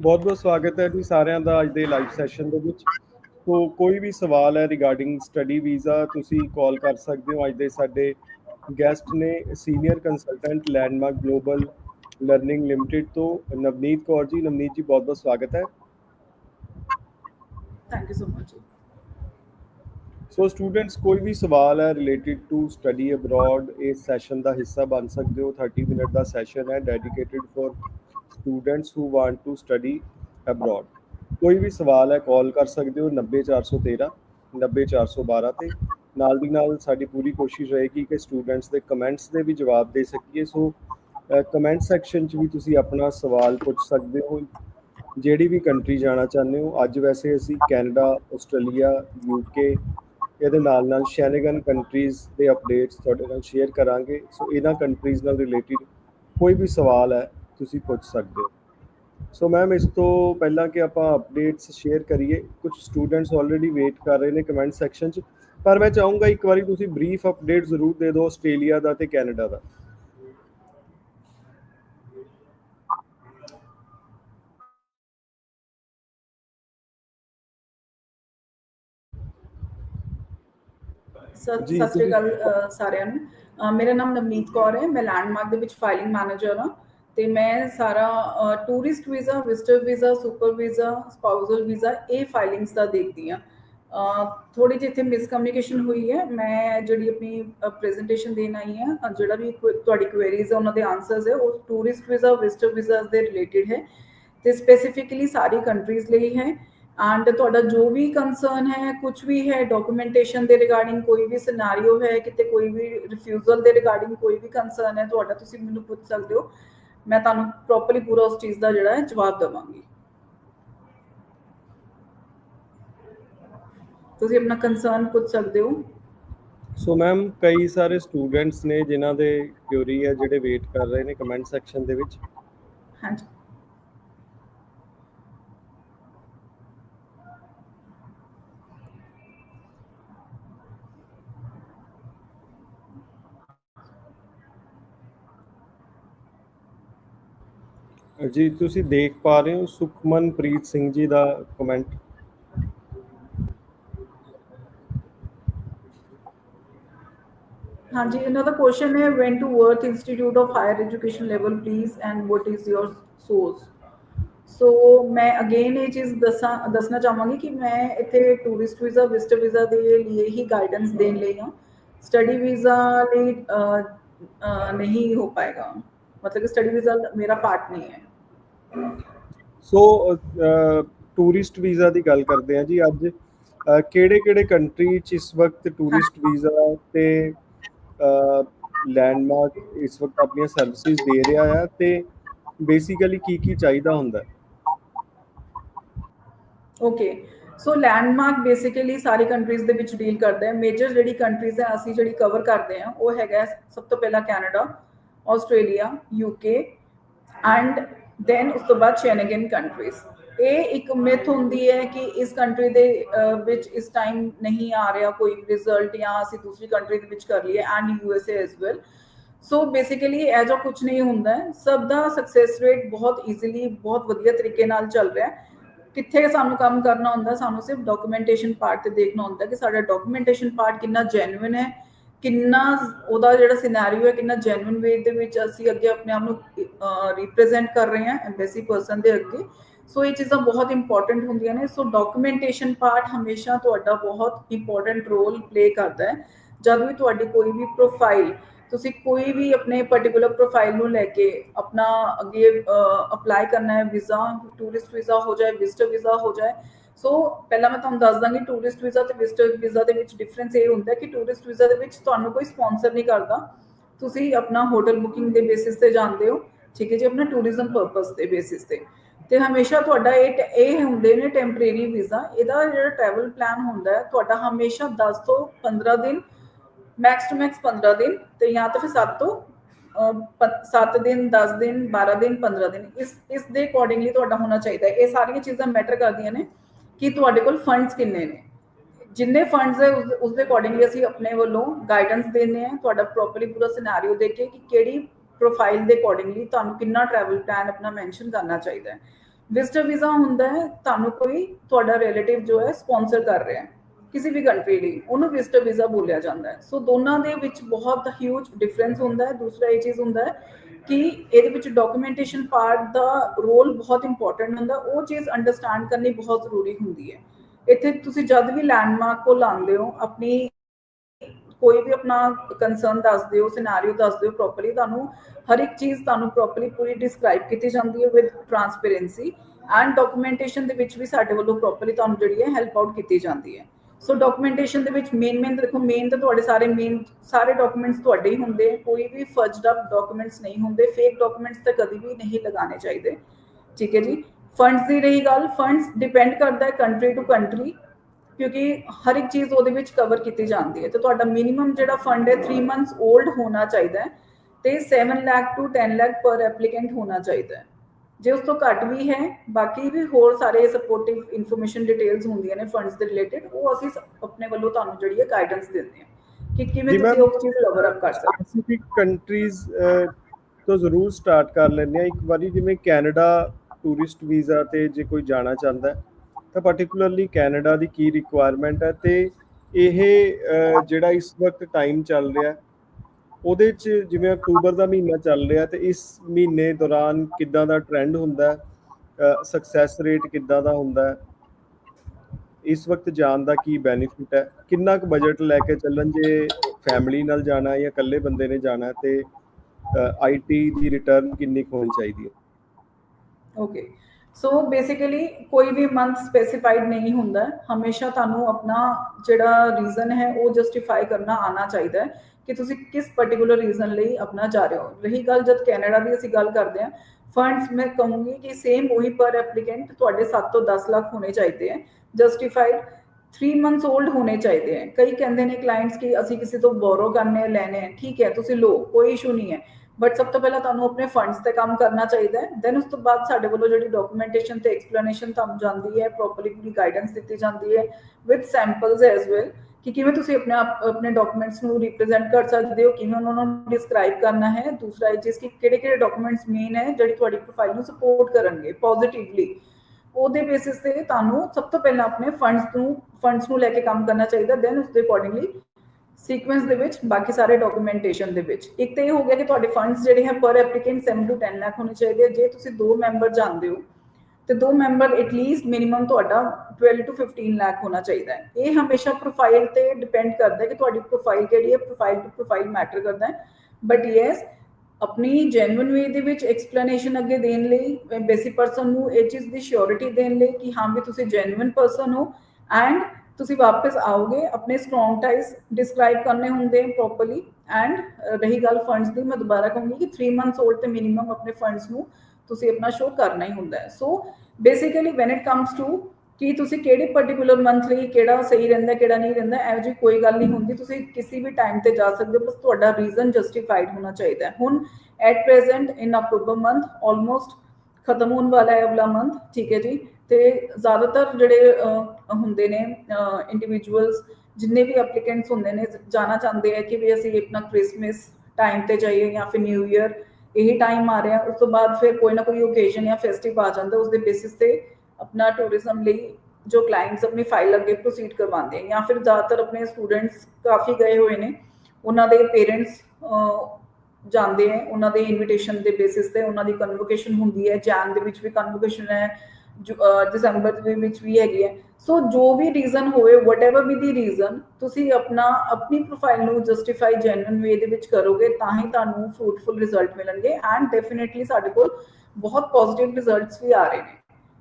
ਬਹੁਤ ਬਹੁਤ ਸਵਾਗਤ ਹੈ ਜੀ ਸਾਰਿਆਂ ਦਾ ਅੱਜ ਦੇ ਲਾਈਵ ਸੈਸ਼ਨ ਦੇ ਵਿੱਚ। ਤੋਂ ਕੋਈ ਵੀ ਸਵਾਲ ਹੈ ਰਿਗਾਰਡਿੰਗ ਸਟੱਡੀ ਵੀਜ਼ਾ ਤੁਸੀਂ ਕਾਲ ਕਰ ਸਕਦੇ ਹੋ। ਅੱਜ ਦੇ ਸਾਡੇ ਗੈਸਟ ਨੇ senior consultant Landmark Global Learning Limited ਤੋਂ ਨਵਨੀਤ ਕੌਰ ਜੀ। ਨਵਨੀਤ ਜੀ ਬਹੁਤ ਬਹੁਤ ਸਵਾਗਤ ਹੈ। Thank you so much so students ਕੋਈ ਵੀ ਸਵਾਲ ਹੈ ਰਿਲੇਟਡ ਟੂ ਸਟੱਡੀ ਅਬਰੋਡ ਇਸ ਸੈਸ਼ਨ ਦਾ ਹਿੱਸਾ ਬਣ ਸਕਦੇ ਹੋ। 30 ਮਿੰਟ ਦਾ ਸੈਸ਼ਨ ਹੈ dedicated for students who want to study abroad ਕੋਈ ਵੀ ਸਵਾਲ ਹੈ ਕਾਲ ਕਰ ਸਕਦੇ ਹੋ 90413 90412 ਤੇ। ਨਾਲ ਦੀ ਨਾਲ ਸਾਡੀ ਪੂਰੀ ਕੋਸ਼ਿਸ਼ ਰਹੇਗੀ ਕਿ ਸਟੂਡੈਂਟਸ ਦੇ ਕਮੈਂਟਸ ਦੇ ਵੀ ਜਵਾਬ ਦੇ ਸਕੀਏ। ਸੋ ਕਮੈਂਟ ਸੈਕਸ਼ਨ 'ਚ ਵੀ ਤੁਸੀਂ ਆਪਣਾ ਸਵਾਲ ਪੁੱਛ ਸਕਦੇ ਹੋ। ਜਿਹੜੀ ਵੀ ਕੰਟਰੀ ਜਾਣਾ ਚਾਹੁੰਦੇ ਹੋ, ਅੱਜ ਵੈਸੇ ਅਸੀਂ ਕੈਨੇਡਾ, ਆਸਟ੍ਰੇਲੀਆ ਯੂਕੇ ਇਹਦੇ ਨਾਲ ਨਾਲ ਸ਼ੈਨਗਨ ਕੰਟਰੀਜ਼ ਦੇ ਅਪਡੇਟਸ ਤੁਹਾਡੇ ਨਾਲ ਸ਼ੇਅਰ ਕਰਾਂਗੇ। ਸੋ ਇਹਨਾਂ ਕੰਟਰੀਜ਼ ਨਾਲ ਰਿਲੇਟਡ ਕੋਈ ਵੀ ਸਵਾਲ ਹੈ ਤੁਸੀਂ ਪੁੱਛ ਸਕਦੇ ਹੋ। ਸੋ ਮੈਮ ਇਸ ਤੋਂ ਪਹਿਲਾਂ ਕਿ ਆਪਾਂ ਅਪਡੇਟਸ ਸ਼ੇਅਰ ਕਰੀਏ ਕੁਝ ਸਟੂਡੈਂਟਸ ਆਲਰੇਡੀ ਵੇਟ ਕਰ ਰਹੇ ਨੇ ਕਮੈਂਟ ਸੈਕਸ਼ਨ 'ਚ। ਪਰ ਮੈਂ ਚਾਹੂੰਗਾ ਇੱਕ ਵਾਰੀ ਤੁਸੀਂ ਬਰੀਫ ਅਪਡੇਟ ਜ਼ਰੂਰ ਦੇ ਦਿਓ ਆਸਟ੍ਰੇਲੀਆ ਦਾ ਤੇ ਕੈਨੇਡਾ ਦਾ। ਸਤਿ ਜੀ, ਸਤਿ ਸ਼੍ਰੀ ਤੁਸੀਂ- ਅਕਾਲ ਅ, ਸਾਰਿਆਂ ਨੂੰ। ਅ, ਮੇਰਾ ਨਾਮ ਨਵਨੀਤ ਕੌਰ ਹੈ ਮੈਂ ਲੈਂਡਮਾਰਕ ਦੇ ਵਿੱਚ ਫਾਈਲਿੰਗ ਮੈਨੇਜਰ ਹਾਂ। ਤੇ ਮੈਂ ਸਾਰਾ tourist visa visitor visa super visa spousal visa ਇਹ ਫਾਈਲਿੰਗਸ ਦਾ ਦੇਖਦੀ ਹਾਂ ਥੋੜੀ ਜਿਹੀ ਇੱਥੇ ਮਿਸਕਮਿਊਨੀਕੇਸ਼ਨ ਹੋਈ ਹੈ ਮੈਂ ਜਿਹੜੀ ਆਪਣੀ ਪ੍ਰੈਜੈਂਟੇਸ਼ਨ ਦੇਣ ਆਈ ਹਾਂ ਅ, ਜਿਹੜਾ ਵੀ ਕੋਈ ਤੁਹਾਡੀ ਕੁਐਰੀਜ਼ ਹੈ ਉਹਨਾਂ ਦੇ ਆਨਸਰਸ ਹੈ ਉਹ ਟੂਰਿਸਟ ਵੀਜ਼ਾ ਵਿਜ਼ਟਰ ਵੀਜ਼ਾ ਦੇ ਰਿਲੇਟਡ ਹੈ ਤੇ ਸਪੈਸੀਫਿਕਲੀ ਸਾਰੀ ਕੰਟਰੀਜ਼ ਲਈ ਹੈ ਐਂਡ ਤੁਹਾਡਾ ਜੋ ਵੀ ਕੰਸਰਨ ਹੈ ਕੁਝ ਵੀ ਹੈ ਡਾਕੂਮੈਂਟੇਸ਼ਨ ਦੇ ਰਿਗਾਰਡਿੰਗ ਕੋਈ ਵੀ ਸਿਨੈਰੀਓ ਹੈ ਕਿਤੇ ਕੋਈ ਵੀ ਰਿਫਿਊਜ਼ਲ ਦੇ ਰਿਗਾਰਡਿੰਗ ਕੋਈ ਵੀ ਕੰਸਰਨ ਹੈ ਤੁਹਾਡਾ ਤੁਸੀਂ ਮੈਨੂੰ ਪੁੱਛ ਸਕਦੇ ਹੋ ਮੈਂ ਤੁਹਾਨੂੰ ਪ੍ਰੋਪਰਲੀ ਪੂਰਾ ਉਸ ਚੀਜ਼ ਦਾ ਜਿਹੜਾ ਹੈ ਜਵਾਬ ਦੇਵਾਂਗੀ। ਤੁਸੀਂ ਆਪਣਾ ਕੰਸਰਨ ਪੁੱਛ ਸਕਦੇ ਹੋ? ਸੋ ਮੈਮ ਕਈ ਸਾਰੇ ਸਟੂਡੈਂਟਸ ਨੇ ਜਿਨ੍ਹਾਂ ਦੇ ਕਿਉਰੀ ਹੈ ਜਿਹੜੇ ਵੇਟ ਕਰ ਰਹੇ ਨੇ ਕਮੈਂਟ ਸੈਕਸ਼ਨ ਦੇ ਵਿੱਚ। ਹਾਂਜੀ। ਜੀ ਤੁਸੀਂ ਦੇਖ ਪਾ ਰਹੇ ਹੋ ਸੁਖਮਨਪ੍ਰੀਤ ਸਿੰਘ ਜੀ ਦਾ ਕਮੈਂਟ ਹਾਂਜੀ ਇਹਨਾਂ ਦਾ ਕੁਐਸਚਨ ਹੈ when to work institute of higher education level please and what is your source so ਮੈਂ ਅਗੇਨ ਇਹ ਚੀਜ਼ ਦੱਸਾਂ ਦੱਸਣਾ ਚਾਹਾਂਗੀ ਕਿ ਮੈਂ ਇੱਥੇ ਟੂਰਿਸਟ ਵੀਜ਼ਾ ਵਿਜ਼ਟਰ ਵੀਜ਼ਾ ਦੇ ਲਈ ਹੀ ਗਾਈਡੈਂਸ ਦੇਣ ਲਈ ਹਾਂ। ਸਟੱਡੀ ਵੀਜ਼ਾ ਲਈ ਅਹ, ਅਹ, ਨਹੀਂ ਹੋ ਪਾਏਗਾ। ਮਤਲਬ ਕਿ ਸਟੱਡੀ ਵੀਜ਼ਾ ਮੇਰਾ ਪਾਰਟ ਨਹੀਂ ਹੈ। ਸੋ ਟੂਰਿਸਟ ਵੀਜ਼ਾ ਦੀ ਗੱਲ ਕਰਦੇ ਹਾਂ ਜੀ ਅੱਜ। ਕਿਹੜੇ ਕਿਹੜੇ ਕੰਟਰੀ ਚ ਇਸ ਵਕਤ ਟੂਰਿਸਟ ਵੀਜ਼ਾ ਤੇ ਲੈਂਡਮਾਰਕ ਇਸ ਵਕਤ ਆਪਣੀਆਂ ਸਰਵਿਸਿਜ਼ ਦੇ ਰਿਹਾ ਹੈ ਤੇ ਬੇਸਿਕਲੀ ਕੀ ਕੀ ਚਾਹੀਦਾ ਹੁੰਦਾ ਓਕੇ ਸੋ ਲੈਂਡਮਾਰਕ ਬੇਸਿਕਲੀ ਸਾਰੀ ਕੰਟਰੀਜ਼ ਦੇ ਵਿੱਚ ਡੀਲ ਕਰਦਾ ਹੈ ਮੇਜਰ ਜਿਹੜੀ ਕੰਟਰੀਜ਼ ਹੈ ਅਸੀਂ ਜਿਹੜੀ ਕਵਰ ਕਰਦੇ ਹਾਂ ਉਹ ਹੈਗਾ ਸਭ ਤੋਂ ਪਹਿਲਾਂ Canada Australia UK and then ਉਸ ਤੋਂ ਬਾਅਦ ਸ਼ੈਨਗਨ ਕੰਟਰੀਜ਼ ਇਹ ਇੱਕ ਮਿਥ ਹੁੰਦੀ ਹੈ ਕਿ ਇਸ ਕੰਟਰੀ ਦੇ ਵਿੱਚ ਇਸ ਟਾਈਮ ਨਹੀਂ ਆ ਰਿਹਾ ਕੋਈ ਰਿਜ਼ਲਟ ਜਾਂ ਅਸੀਂ ਦੂਸਰੀ ਕੰਟਰੀ ਦੇ ਵਿੱਚ ਕਰ ਲਈਏ and U S A as well so basically ਇਹ ਜੋ ਕੁਝ ਨਹੀਂ ਹੁੰਦਾ ਸਭ ਦਾ ਸਕਸੈਸ ਰੇਟ ਬਹੁਤ ਈਜ਼ੀਲੀ ਬਹੁਤ ਵਧੀਆ ਤਰੀਕੇ ਨਾਲ ਚੱਲ ਰਿਹਾ ਹੈ। ਕਿੱਥੇ ਸਾਨੂੰ ਕੰਮ ਕਰਨਾ ਹੁੰਦਾ, ਸਾਨੂੰ ਸਿਰਫ ਡਾਕੂਮੈਂਟੇਸ਼ਨ ਪਾਰਟ ਤੇ ਦੇਖਣਾ ਹੁੰਦਾ ਕਿ ਸਾਡਾ ਡਾਕੂਮੈਂਟੇਸ਼ਨ ਪਾਰਟ ਕਿੰਨਾ ਜੈਨੂਇਨ ਹੈ। ਕਿੰਨਾ ਉਹਦਾ ਜਿਹੜਾ ਸਿਨੈਰੀਓ ਹੈ, ਕਿੰਨਾ ਜੈਨੂਇਨ ਵੇ ਦੇ ਵਿੱਚ ਅਸੀਂ ਅੱਗੇ ਆਪਣੇ ਆਪ ਨੂੰ ਰਿਪਰੈਜ਼ੈਂਟ ਕਰ ਰਹੇ ਹਾਂ ਐਮਬੈਸੀ ਪਰਸਨ ਦੇ ਅੱਗੇ। ਸੋ ਇਹ ਚੀਜ਼ਾਂ ਬਹੁਤ ਇੰਪੋਰਟੈਂਟ ਹੁੰਦੀਆਂ ਨੇ। ਸੋ ਡਾਕੂਮੈਂਟੇਸ਼ਨ ਪਾਰਟ ਹਮੇਸ਼ਾ ਤੁਹਾਡਾ ਬਹੁਤ ਇੰਪੋਰਟੈਂਟ ਰੋਲ ਪਲੇ ਕਰਦਾ ਹੈ। ਜਦ ਵੀ ਤੁਹਾਡੀ ਕੋਈ ਵੀ ਪ੍ਰੋਫਾਈਲ ਤੁਸੀਂ ਕੋਈ ਵੀ ਆਪਣੇ ਪਾਰਟਿਕੂਲਰ ਪ੍ਰੋਫਾਈਲ ਨੂੰ ਲੈ ਕੇ ਆਪਣਾ ਅੱਗੇ ਅਪਲਾਈ ਕਰਨਾ ਹੈ ਵੀਜ਼ਾ ਟੂਰਿਸਟ ਵੀਜ਼ਾ ਹੋ ਜਾਏ ਵਿਜ਼ਟਰ ਵੀਜ਼ਾ ਹੋ ਜਾਏ ਸੋ ਪਹਿਲਾਂ ਮੈਂ ਤੁਹਾਨੂੰ ਦੱਸ ਦਾਂਗੀ ਟੂਰਿਸਟ ਵੀਜ਼ਾ ਤੇ ਵਿਜ਼ਟਰ ਵੀਜ਼ਾ ਦੇ ਵਿੱਚ ਡਿਫਰੈਂਸ ਇਹ ਹੁੰਦਾ ਕਿ ਟੂਰਿਸਟ ਵੀਜ਼ਾ ਦੇ ਵਿੱਚ ਤੁਹਾਨੂੰ ਕੋਈ ਸਪਾਂਸਰ ਨਹੀਂ ਕਰਦਾ। ਤੁਸੀਂ ਆਪਣਾ ਹੋਟਲ ਬੁਕਿੰਗ ਦੇ ਬੇਸਿਸ ਤੇ ਜਾਂਦੇ ਹੋ। ਠੀਕ ਹੈ ਜੀ, ਆਪਣਾ ਟੂਰਿਜ਼ਮ ਪਰਪਸ ਦੇ ਬੇਸਿਸ ਤੇ। ਤੇ ਹਮੇਸ਼ਾ ਤੁਹਾਡਾ ਇਹ ਇਹ ਹੁੰਦੇ ਨੇ ਟੈਂਪਰੇਰੀ ਵੀਜ਼ਾ ਇਹਦਾ ਜਿਹੜਾ ਟਰੈਵਲ ਪਲਾਨ ਹੁੰਦਾ ਹੈ, ਤੁਹਾਡਾ ਹਮੇਸ਼ਾ 10 ਤੋਂ 15 ਦਿਨ ਮੈਕਸ ਟੂ ਮੈਕਸ 15 ਦਿਨ ਤੇ ਜਾਂ ਤਾਂ ਫਿਰ 7 ਤੋਂ 7 ਦਿਨ 10 ਦਿਨ 12 ਦਿਨ 15 ਦਿਨ। ਇਸ ਇਸ ਦੇ ਅਕੋਰਡਿੰਗਲੀ ਤੁਹਾਡਾ ਹੋਣਾ ਚਾਹੀਦਾ ਇਹ ਸਾਰੀਆਂ ਚੀਜ਼ਾਂ ਮੈਟਰ ਕਰਦੀਆਂ ਨੇ। ਕਿ ਤੁਹਾਡੇ ਕੋਲ ਫੰਡਸ ਕਿੰਨੇ ਨੇ? ਜਿੰਨੇ ਫੰਡਸ ਹੈ, ਉਸ ਉਸ ਦੇ ਅਕੋਰਡਿੰਗਲੀ ਅਸੀਂ ਆਪਣੇ ਵੱਲੋਂ ਗਾਈਡੈਂਸ ਦਿੰਦੇ ਆ ਤੁਹਾਡਾ ਪ੍ਰੋਪਰਲੀ ਪੂਰਾ ਸਿਨੈਰੀਓ ਦੇਖ ਕੇ ਕਿ ਕਿਹੜੀ ਪ੍ਰੋਫਾਈਲ ਦੇ ਅਕੋਰਡਿੰਗਲੀ ਤੁਹਾਨੂੰ ਕਿੰਨਾ ਟਰੈਵਲ ਪਲਾਨ ਆਪਣਾ ਮੈਂਸ਼ਨ ਕਰਨਾ ਚਾਹੀਦਾ ਹੈ। ਵਿਜ਼ਟਰ ਵੀਜ਼ਾ ਹੁੰਦਾ ਹੈ, ਤੁਹਾਨੂੰ ਕੋਈ ਤੁਹਾਡਾ ਰਿਲੇਟਿਵ ਜੋ ਹੈ ਸਪਾਂਸਰ ਕਰ ਰਿਹਾ ਹੈ। ਕਿਸੇ ਵੀ ਕੰਟਰੀ ਲਈ, ਉਹਨੂੰ ਵਿਜ਼ਟਰ ਵੀਜ਼ਾ ਬੋਲਿਆ ਜਾਂਦਾ ਹੈ। ਸੋ ਦੋਨਾਂ ਦੇ ਵਿੱਚ ਬਹੁਤ ਹਿਊਜ ਡਿਫਰੈਂਸ ਹੁੰਦਾ ਹੈ। ਦੂਸਰਾ ਇਹ ਚੀਜ਼ ਹੁੰਦਾ ਹੈ ਕਿ ਇਹਦੇ ਵਿੱਚ ਡਾਕੂਮੈਂਟੇਸ਼ਨ ਪਾਰਟ ਦਾ ਰੋਲ ਬਹੁਤ ਇੰਪੋਰਟੈਂਟ ਹੁੰਦਾ ਉਹ ਚੀਜ਼ ਅੰਡਰਸਟੈਂਡ ਕਰਨੀ ਬਹੁਤ ਜ਼ਰੂਰੀ ਹੁੰਦੀ ਹੈ। ਇੱਥੇ ਤੁਸੀਂ ਜਦ ਵੀ ਲੈਂਡਮਾਰਕ ਕੋਲ ਆਉਂਦੇ ਹੋ, ਆਪਣੀ ਕੋਈ ਵੀ ਆਪਣਾ ਕੰਸਰਨ ਦੱਸ ਦਿਓ ਸਿਨੈਰੀਓ ਦੱਸ ਦਿਓ ਪ੍ਰੋਪਰਲੀ ਤੁਹਾਨੂੰ ਹਰ ਇੱਕ ਚੀਜ਼ ਤੁਹਾਨੂੰ ਪ੍ਰੋਪਰਲੀ ਪੂਰੀ ਡਿਸਕ੍ਰਾਈਬ ਕੀਤੀ ਜਾਂਦੀ ਹੈ ਵਿਦ ਟਰਾਂਸਪੇਰੈਂਸੀ ਐਂਡ ਡਾਕੂਮੈਂਟੇਸ਼ਨ ਦੇ ਵਿੱਚ ਵੀ ਸਾਡੇ ਵੱਲੋਂ ਪ੍ਰੋਪਰਲੀ ਤੁਹਾਨੂੰ ਜਿਹੜੀ ਹੈ ਹੈਲਪ ਆਊਟ ਕੀਤੀ ਜਾਂਦੀ ਹੈ। ਸੋ ਡਾਕੂਮੈਂਟੇਸ਼ਨ ਦੇ ਵਿੱਚ ਮੇਨ ਮੇਨ ਦੇਖੋ ਮੇਨ ਤਾਂ ਤੁਹਾਡੇ ਸਾਰੇ ਮੇਨ ਸਾਰੇ ਡਾਕੂਮੈਂਟਸ ਤੁਹਾਡੇ ਹੀ ਹੁੰਦੇ ਕੋਈ ਵੀ ਫਰਜਡ ਅਪ ਡਾਕੂਮੈਂਟਸ ਨਹੀਂ ਹੁੰਦੇ। ਫੇਕ ਡਾਕੂਮੈਂਟਸ ਤਾਂ ਕਦੀ ਵੀ ਨਹੀਂ ਲਗਾਉਣੇ ਚਾਹੀਦੇ। ਠੀਕ ਹੈ ਜੀ? ਫੰਡਸ ਦੀ ਰਹੀ ਗੱਲ ਫੰਡਸ ਡਿਪੈਂਡ ਕਰਦਾ ਹੈ ਕੰਟਰੀ ਟੂ ਕੰਟਰੀ ਕਿਉਂਕਿ ਹਰ ਇੱਕ ਚੀਜ਼ ਉਹਦੇ ਵਿੱਚ ਕਵਰ ਕੀਤੀ ਜਾਂਦੀ ਹੈ। ਤੇ ਤੁਹਾਡਾ ਮਿਨੀਮਮ ਜਿਹੜਾ ਫੰਡ ਹੈ 3 ਮੰਥਸ 올ਡ ਹੋਣਾ ਚਾਹੀਦਾ ਹੈ ਤੇ 7 ਲੱਖ ਟੂ 10 ਲੱਖ ਪਰ ਐਪਲੀਕੈਂਟ ਹੋਣਾ ਚਾਹੀਦਾ ਹੈ। ਜੇ ਉਸ ਤੋਂ ਘੱਟ ਵੀ ਹੈ ਬਾਕੀ ਵੀ ਹੋਰ ਸਾਰੇ ਸਪੋਰਟਿਵ ਇਨਫੋਰਮੇਸ਼ਨ ਡਿਟੇਲਸ ਹੁੰਦੀਆਂ ਨੇ ਫੰਡਸ ਦੇ ਰਿਲੇਟਡ ਉਹ ਅਸੀਂ ਆਪਣੇ ਵੱਲੋਂ ਤੁਹਾਨੂੰ ਜਿਹੜੀ ਹੈ ਗਾਈਡੈਂਸ ਦਿੰਦੇ ਹਾਂ ਕਿ ਕਿਵੇਂ ਤੁਸੀਂ ਉਹ ਚੀਜ਼ ਕਵਰ ਅਪ ਕਰ ਸਕਦੇ ਸਪੈਸੀਫਿਕ ਕੰਟਰੀਜ਼ ਤੋਂ ਜ਼ਰੂਰ ਸਟਾਰਟ ਕਰ ਲੈਂਦੇ ਆ ਇੱਕ ਵਾਰੀ ਜਿਵੇਂ ਕੈਨੇਡਾ ਟੂਰਿਸਟ ਵੀਜ਼ਾ ਤੇ ਜੇ ਕੋਈ ਜਾਣਾ ਚਾਹੁੰਦਾ ਤਾਂ ਪਾਰਟਿਕੂਲਰਲੀ ਕੈਨੇਡਾ ਦੀ ਕੀ ਰਿਕੁਆਇਰਮੈਂਟ ਹੈ ਤੇ ਇਹ ਜਿਹੜਾ ਇਸ ਵਕਤ ਟਾਈਮ ਚੱਲ ਰਿਹਾ ਹੈ, ਉਹਦੇ ਚ ਜਿਵੇਂ ਅਕਤੂਬਰ ਦਾ ਮਹੀਨਾ ਚੱਲ ਰਿਹਾ ਤੇ ਇਸ ਮਹੀਨੇ ਦੌਰਾਨ ਕਿੱਦਾਂ ਦਾ ਟ੍ਰੈਂਡ ਹੁੰਦਾ ਹੈ? ਸਕਸੈਸ ਰੇਟ ਕਿੱਦਾਂ ਦਾ ਹੁੰਦਾ ਹੈ? ਇਸ ਵਕਤ ਜਾਣ ਦਾ ਕੀ ਬੈਨੀਫਿਟ ਹੈ? ਕਿੰਨਾ ਕੁ ਬਜਟ ਲੈ ਕੇ ਚੱਲਣ ਜੇ ਫੈਮਿਲੀ ਨਾਲ ਜਾਣਾ ਹੈ ਜਾਂ ਇਕੱਲੇ ਬੰਦੇ ਨੇ ਜਾਣਾ ਤੇ ਆਈਟੀ ਦੀ ਰਿਟਰਨ ਕਿੰਨੀ ਕੁ ਹੋਣੀ ਚਾਹੀਦੀ ਹੈ? ਓਕੇ ਸੋ ਬੇਸਿਕਲੀ ਕੋਈ ਵੀ ਮੰਥ ਸਪੈਸੀਫਾਈਡ ਨਹੀਂ ਹੁੰਦਾ। ਹਮੇਸ਼ਾ ਤੁਹਾਨੂੰ ਆਪਣਾ ਜਿਹੜਾ ਰੀਜ਼ਨ ਹੈ ਉਹ ਜਸਟੀਫਾਈ ਕਰਨਾ ਆਣਾ ਚਾਹੀਦਾ ਹੈ। ਕਿ ਤੁਸੀਂ ਕਿਸ ਪਾਰਟਿਕੂਲਰ ਰੀਜ਼ਨ ਲਈ ਆਪਣਾ ਜਾ ਰਹੇ ਹੋ ਰਹੀ ਗੱਲ ਜਦ ਕੈਨੇਡਾ ਦੀ ਅਸੀਂ ਗੱਲ ਕਰਦੇ ਹਾਂ ਫੰਡਸ ਮੈਂ ਕਹੂੰਗੀ ਕਿ ਸੇਮ ਉਹੀ ਪਰ ਐਪਲੀਕੈਂਟ ਤੁਹਾਡੇ 7 ਤੋਂ 10 ਲੱਖ ਹੋਣੇ ਚਾਹੀਦੇ ਹੈ ਜਸਟੀਫਾਈਡ 3 ਮੰਥਸ 올ਡ ਹੋਣੇ ਚਾਹੀਦੇ ਹੈ ਕਈ ਕਹਿੰਦੇ ਨੇ ਕਲਾਇੰਟਸ ਕਿ ਅਸੀਂ ਕਿਸੇ ਤੋਂ ਬੋਰੋ ਕਰਨੇ ਲੈਣੇ ਹੈ ਠੀਕ ਹੈ ਤੁਸੀਂ ਲੋ ਕੋਈ ਇਸ਼ੂ ਨਹੀਂ ਹੈ ਬਟ ਸਭ ਤੋਂ ਪਹਿਲਾਂ ਤੁਹਾਨੂੰ ਆਪਣੇ ਫੰਡਸ ਤੇ ਕੰਮ ਕਰਨਾ ਚਾਹੀਦਾ ਹੈ ਦੈਨ ਉਸ ਤੋਂ ਬਾਅਦ ਸਾਡੇ ਵੱਲੋਂ ਜਿਹੜੀ ਡਾਕੂਮੈਂਟੇਸ਼ਨ ਤੇ ਐਕਸਪਲੇਨੇਸ਼ਨ ਤੁਹਾਨੂੰ ਜਾਂਦੀ ਹੈ ਪ੍ਰੋਪਰਲੀ ਪੂਰੀ ਗਾਈਡੈਂਸ ਦਿੱਤੀ ਜਾਂਦੀ ਹੈ ਵਿਦ ਸੈਂਪਲਸ ਐਸ ਵੈਲ ਕਿ ਕਿਵੇਂ ਤੁਸੀਂ ਆਪਣੇ ਆਪ, ਆਪਣੇ ਡਾਕੂਮੈਂਟਸ ਨੂੰ ਰਿਪਰੈਜ਼ੈਂਟ ਕਰ ਸਕਦੇ ਹੋ, ਕਿਵੇਂ ਉਹਨਾਂ ਨੂੰ ਡਿਸਕ੍ਰਾਈਬ ਕਰਨਾ ਹੈ। ਦੂਸਰਾ ਇਹ ਚੀਜ਼ ਕਿ ਕਿਹੜੇ ਕਿਹੜੇ ਡਾਕੂਮੈਂਟਸ ਮੇਨ ਹੈ, ਜਿਹੜੀ ਤੁਹਾਡੀ ਪ੍ਰੋਫਾਈਲ ਨੂੰ ਸਪੋਰਟ ਕਰਨਗੇ ਪੋਜ਼ਿਟਿਵਲੀ ਉਹਦੇ ਬੇਸਿਸ ਤੇ ਤੁਹਾਨੂੰ ਸਭ ਤੋਂ ਪਹਿਲਾਂ ਆਪਣੇ ਫੰਡਸ ਨੂੰ ਫੰਡਸ ਨੂੰ ਲੈ ਕੇ ਕੰਮ ਕਰਨਾ ਚਾਹੀਦਾ ਦੈਨ ਉਸ ਦੇ ਅਕੋਰਡਿੰਗਲੀ ਸੀਕੁਐਂਸ ਦੇ ਵਿੱਚ ਬਾਕੀ ਸਾਰੇ ਡਾਕੂਮੈਂਟੇਸ਼ਨ ਦੇ ਵਿੱਚ। ਇੱਕ ਤਾਂ ਇਹ ਹੋ ਗਿਆ ਕਿ ਤੁਹਾਡੇ ਫੰਡਸ ਜਿਹੜੇ ਹੈ ਪਰ ਐਪਲੀਕੈਂਟ 7 ਤੋਂ 10 ਲੱਖ ਹੋਣੇ ਚਾਹੀਦੇ ਆ। ਜੇ ਤੁਸੀਂ ਦੋ ਮੈਂਬਰ ਜਾਂਦੇ ਹੋ ਤੇ ਦੋ ਮੈਂਬਰ ਐਟਲੀਸਟ ਮਿਨੀਮਮ ਤੁਹਾਡਾ 12 ਤੋਂ 15 ਲੱਖ ਹੋਣਾ ਚਾਹੀਦਾ ਹੈ। ਇਹ ਹਮੇਸ਼ਾ ਪ੍ਰੋਫਾਈਲ ਤੇ ਡਿਪੈਂਡ ਕਰਦਾ ਹੈ ਕਿ ਤੁਹਾਡੀ ਪ੍ਰੋਫਾਈਲ ਕਿਹੜੀ ਹੈ ਪ੍ਰੋਫਾਈਲ ਟੂ ਪ੍ਰੋਫਾਈਲ ਮੈਟਰ ਕਰਦਾ ਹੈ। ਬਟ ਯੈਸ ਆਪਣੀ ਜੈਨੂਇਨ ਵੇ ਦੇ ਵਿੱਚ ਐਕਸਪਲੇਨੇਸ਼ਨ ਅੱਗੇ ਦੇਣ ਲਈ ਬੇਸਿਕ ਪਰਸਨ ਨੂੰ ਇਹ ਚੀਜ਼ ਦੀ ਸ਼ੋਰਿਟੀ ਦੇਣ ਲਈ ਕਿ ਹਾਂ ਵੀ ਤੁਸੀਂ ਜੈਨੂਇਨ ਪਰਸਨ ਹੋ ਐਂਡ ਤੁਸੀਂ ਵਾਪਸ ਆਓਗੇ, ਆਪਣੇ ਸਟਰੋਂਗ ਟਾਈਸ ਡਿਸਕ੍ਰਾਈਬ ਕਰਨੇ ਹੁੰਦੇ ਪ੍ਰੋਪਰਲੀ ਐਂਡ ਰਹੀ ਗੱਲ ਫੰਡਸ ਦੀ, ਮੈਂ ਦੁਬਾਰਾ ਕਹੂੰਗੀ ਕਿ 3 ਮੰਥਸ 올ਡ ਤੇ ਮਿਨੀਮਮ ਆਪਣੇ ਫੰਡਸ ਨੂੰ ਤੁਸੀਂ ਆਪਣਾ ਸ਼ੋ ਕਰਨਾ ਹੀ ਹੁੰਦਾ so basically when it comes to ਕਿ ਤੁਸੀਂ ਕਿਹੜੇ ਪਾਰਟਿਕੂਲਰ ਮੰਥ ਲਈ ਕਿਹੜਾ ਸਹੀ ਰਹਿੰਦਾ, ਕਿਹੜਾ ਨਹੀਂ ਰਹਿੰਦਾ ਐਵੇਂ ਜੀ ਕੋਈ ਗੱਲ ਨਹੀਂ ਹੁੰਦੀ। ਤੁਸੀਂ ਕਿਸੇ ਵੀ ਟਾਈਮ ਤੇ ਜਾ ਸਕਦੇ ਹੋ, ਬਸ ਤੁਹਾਡਾ ਰੀਜ਼ਨ ਜਸਟੀਫਾਈਡ ਹੋਣਾ ਚਾਹੀਦਾ ਹੈ। ਹੁਣ at present in October month almost ਖਤਮ ਹੋਣ ਵਾਲਾ ਹੈ ਅਗਲਾ ਮੰਥ ਠੀਕ ਹੈ ਜੀ। ਤੇ ਜ਼ਿਆਦਾਤਰ ਜਿਹੜੇ ਹੁੰਦੇ ਨੇ ਇੰਡੀਵਿਜੂਅਲਸ ਜਿੰਨੇ ਵੀ ਐਪਲੀਕੈਂਟਸ ਹੁੰਦੇ ਨੇ, ਜਾਣਾ ਚਾਹੁੰਦੇ ਆ ਕਿ ਵੀ ਅਸੀਂ ਆਪਣਾ ਕ੍ਰਿਸਮਸ ਟਾਈਮ ਤੇ ਜਾਈਏ ਜਾਂ ਫਿਰ ਨਿਊ ਇਅਰ ਇਹੀ ਟਾਈਮ ਆ ਰਿਹਾ, ਉਸ ਤੋਂ ਬਾਅਦ ਫਿਰ ਕੋਈ ਨਾ ਕੋਈ ਓਕੇਜ਼ਨ ਜਾਂ ਫੈਸਟਿਵ ਆ ਜਾਂਦਾ, ਉਸ ਦੇ ਬੇਸਿਸ ਤੇ ਆਪਣਾ ਟੂਰਿਜ਼ਮ ਲਈ ਜੋ ਕਲਾਇੰਟਸ ਆਪਣੀ ਫਾਈਲ ਅੱਗੇ ਪ੍ਰੋਸੀਡ ਕਰਵਾਉਂਦੇ ਆ, ਜਾਂ ਫਿਰ ਜ਼ਿਆਦਾਤਰ ਆਪਣੇ ਸਟੂਡੈਂਟਸ ਕਾਫੀ ਗਏ ਹੋਏ ਨੇ, ਉਹਨਾਂ ਦੇ ਪੇਰੈਂਟਸ ਜਾਂਦੇ ਆ, ਉਹਨਾਂ ਦੇ ਇਨਵੀਟੇਸ਼ਨ ਦੇ ਬੇਸਿਸ ਤੇ ਉਹਨਾਂ ਦੀ ਕਨਵੋਕੇਸ਼ਨ ਹੁੰਦੀ ਹੈ ਜੈਨ ਦੇ ਵਿੱਚ ਵੀ ਕਨਵੋਕੇਸ਼ਨ ਹੈ ਦਸੰਬਰ ਦੇ ਵਿੱਚ ਵੀ ਹੈਗੀ ਹੈ। ਸੋ ਜੋ ਵੀ ਰੀਜ਼ਨ ਹੋਵੇ ਵਟਐਵਰ ਵੀ ਦੀ ਰੀਜ਼ਨ ਤੁਸੀਂ ਆਪਣਾ, ਆਪਣੀ ਪ੍ਰੋਫਾਈਲ ਨੂੰ ਜਸਟੀਫਾਈ ਜੈਨੂਇਨ ਵੇ ਦੇ ਵਿੱਚ ਕਰੋਗੇ, ਤਾਂ ਹੀ ਤੁਹਾਨੂੰ ਫਰੂਟਫੁਲ ਰਿਜ਼ਲਟ ਮਿਲਣਗੇ ਐਂਡ ਡੈਫੀਨਿਟਲੀ ਸਾਡੇ ਕੋਲ ਬਹੁਤ ਪੋਜ਼ਿਟਿਵ ਰਿਜ਼ਲਟਸ ਵੀ ਆ ਰਹੇ ਨੇ।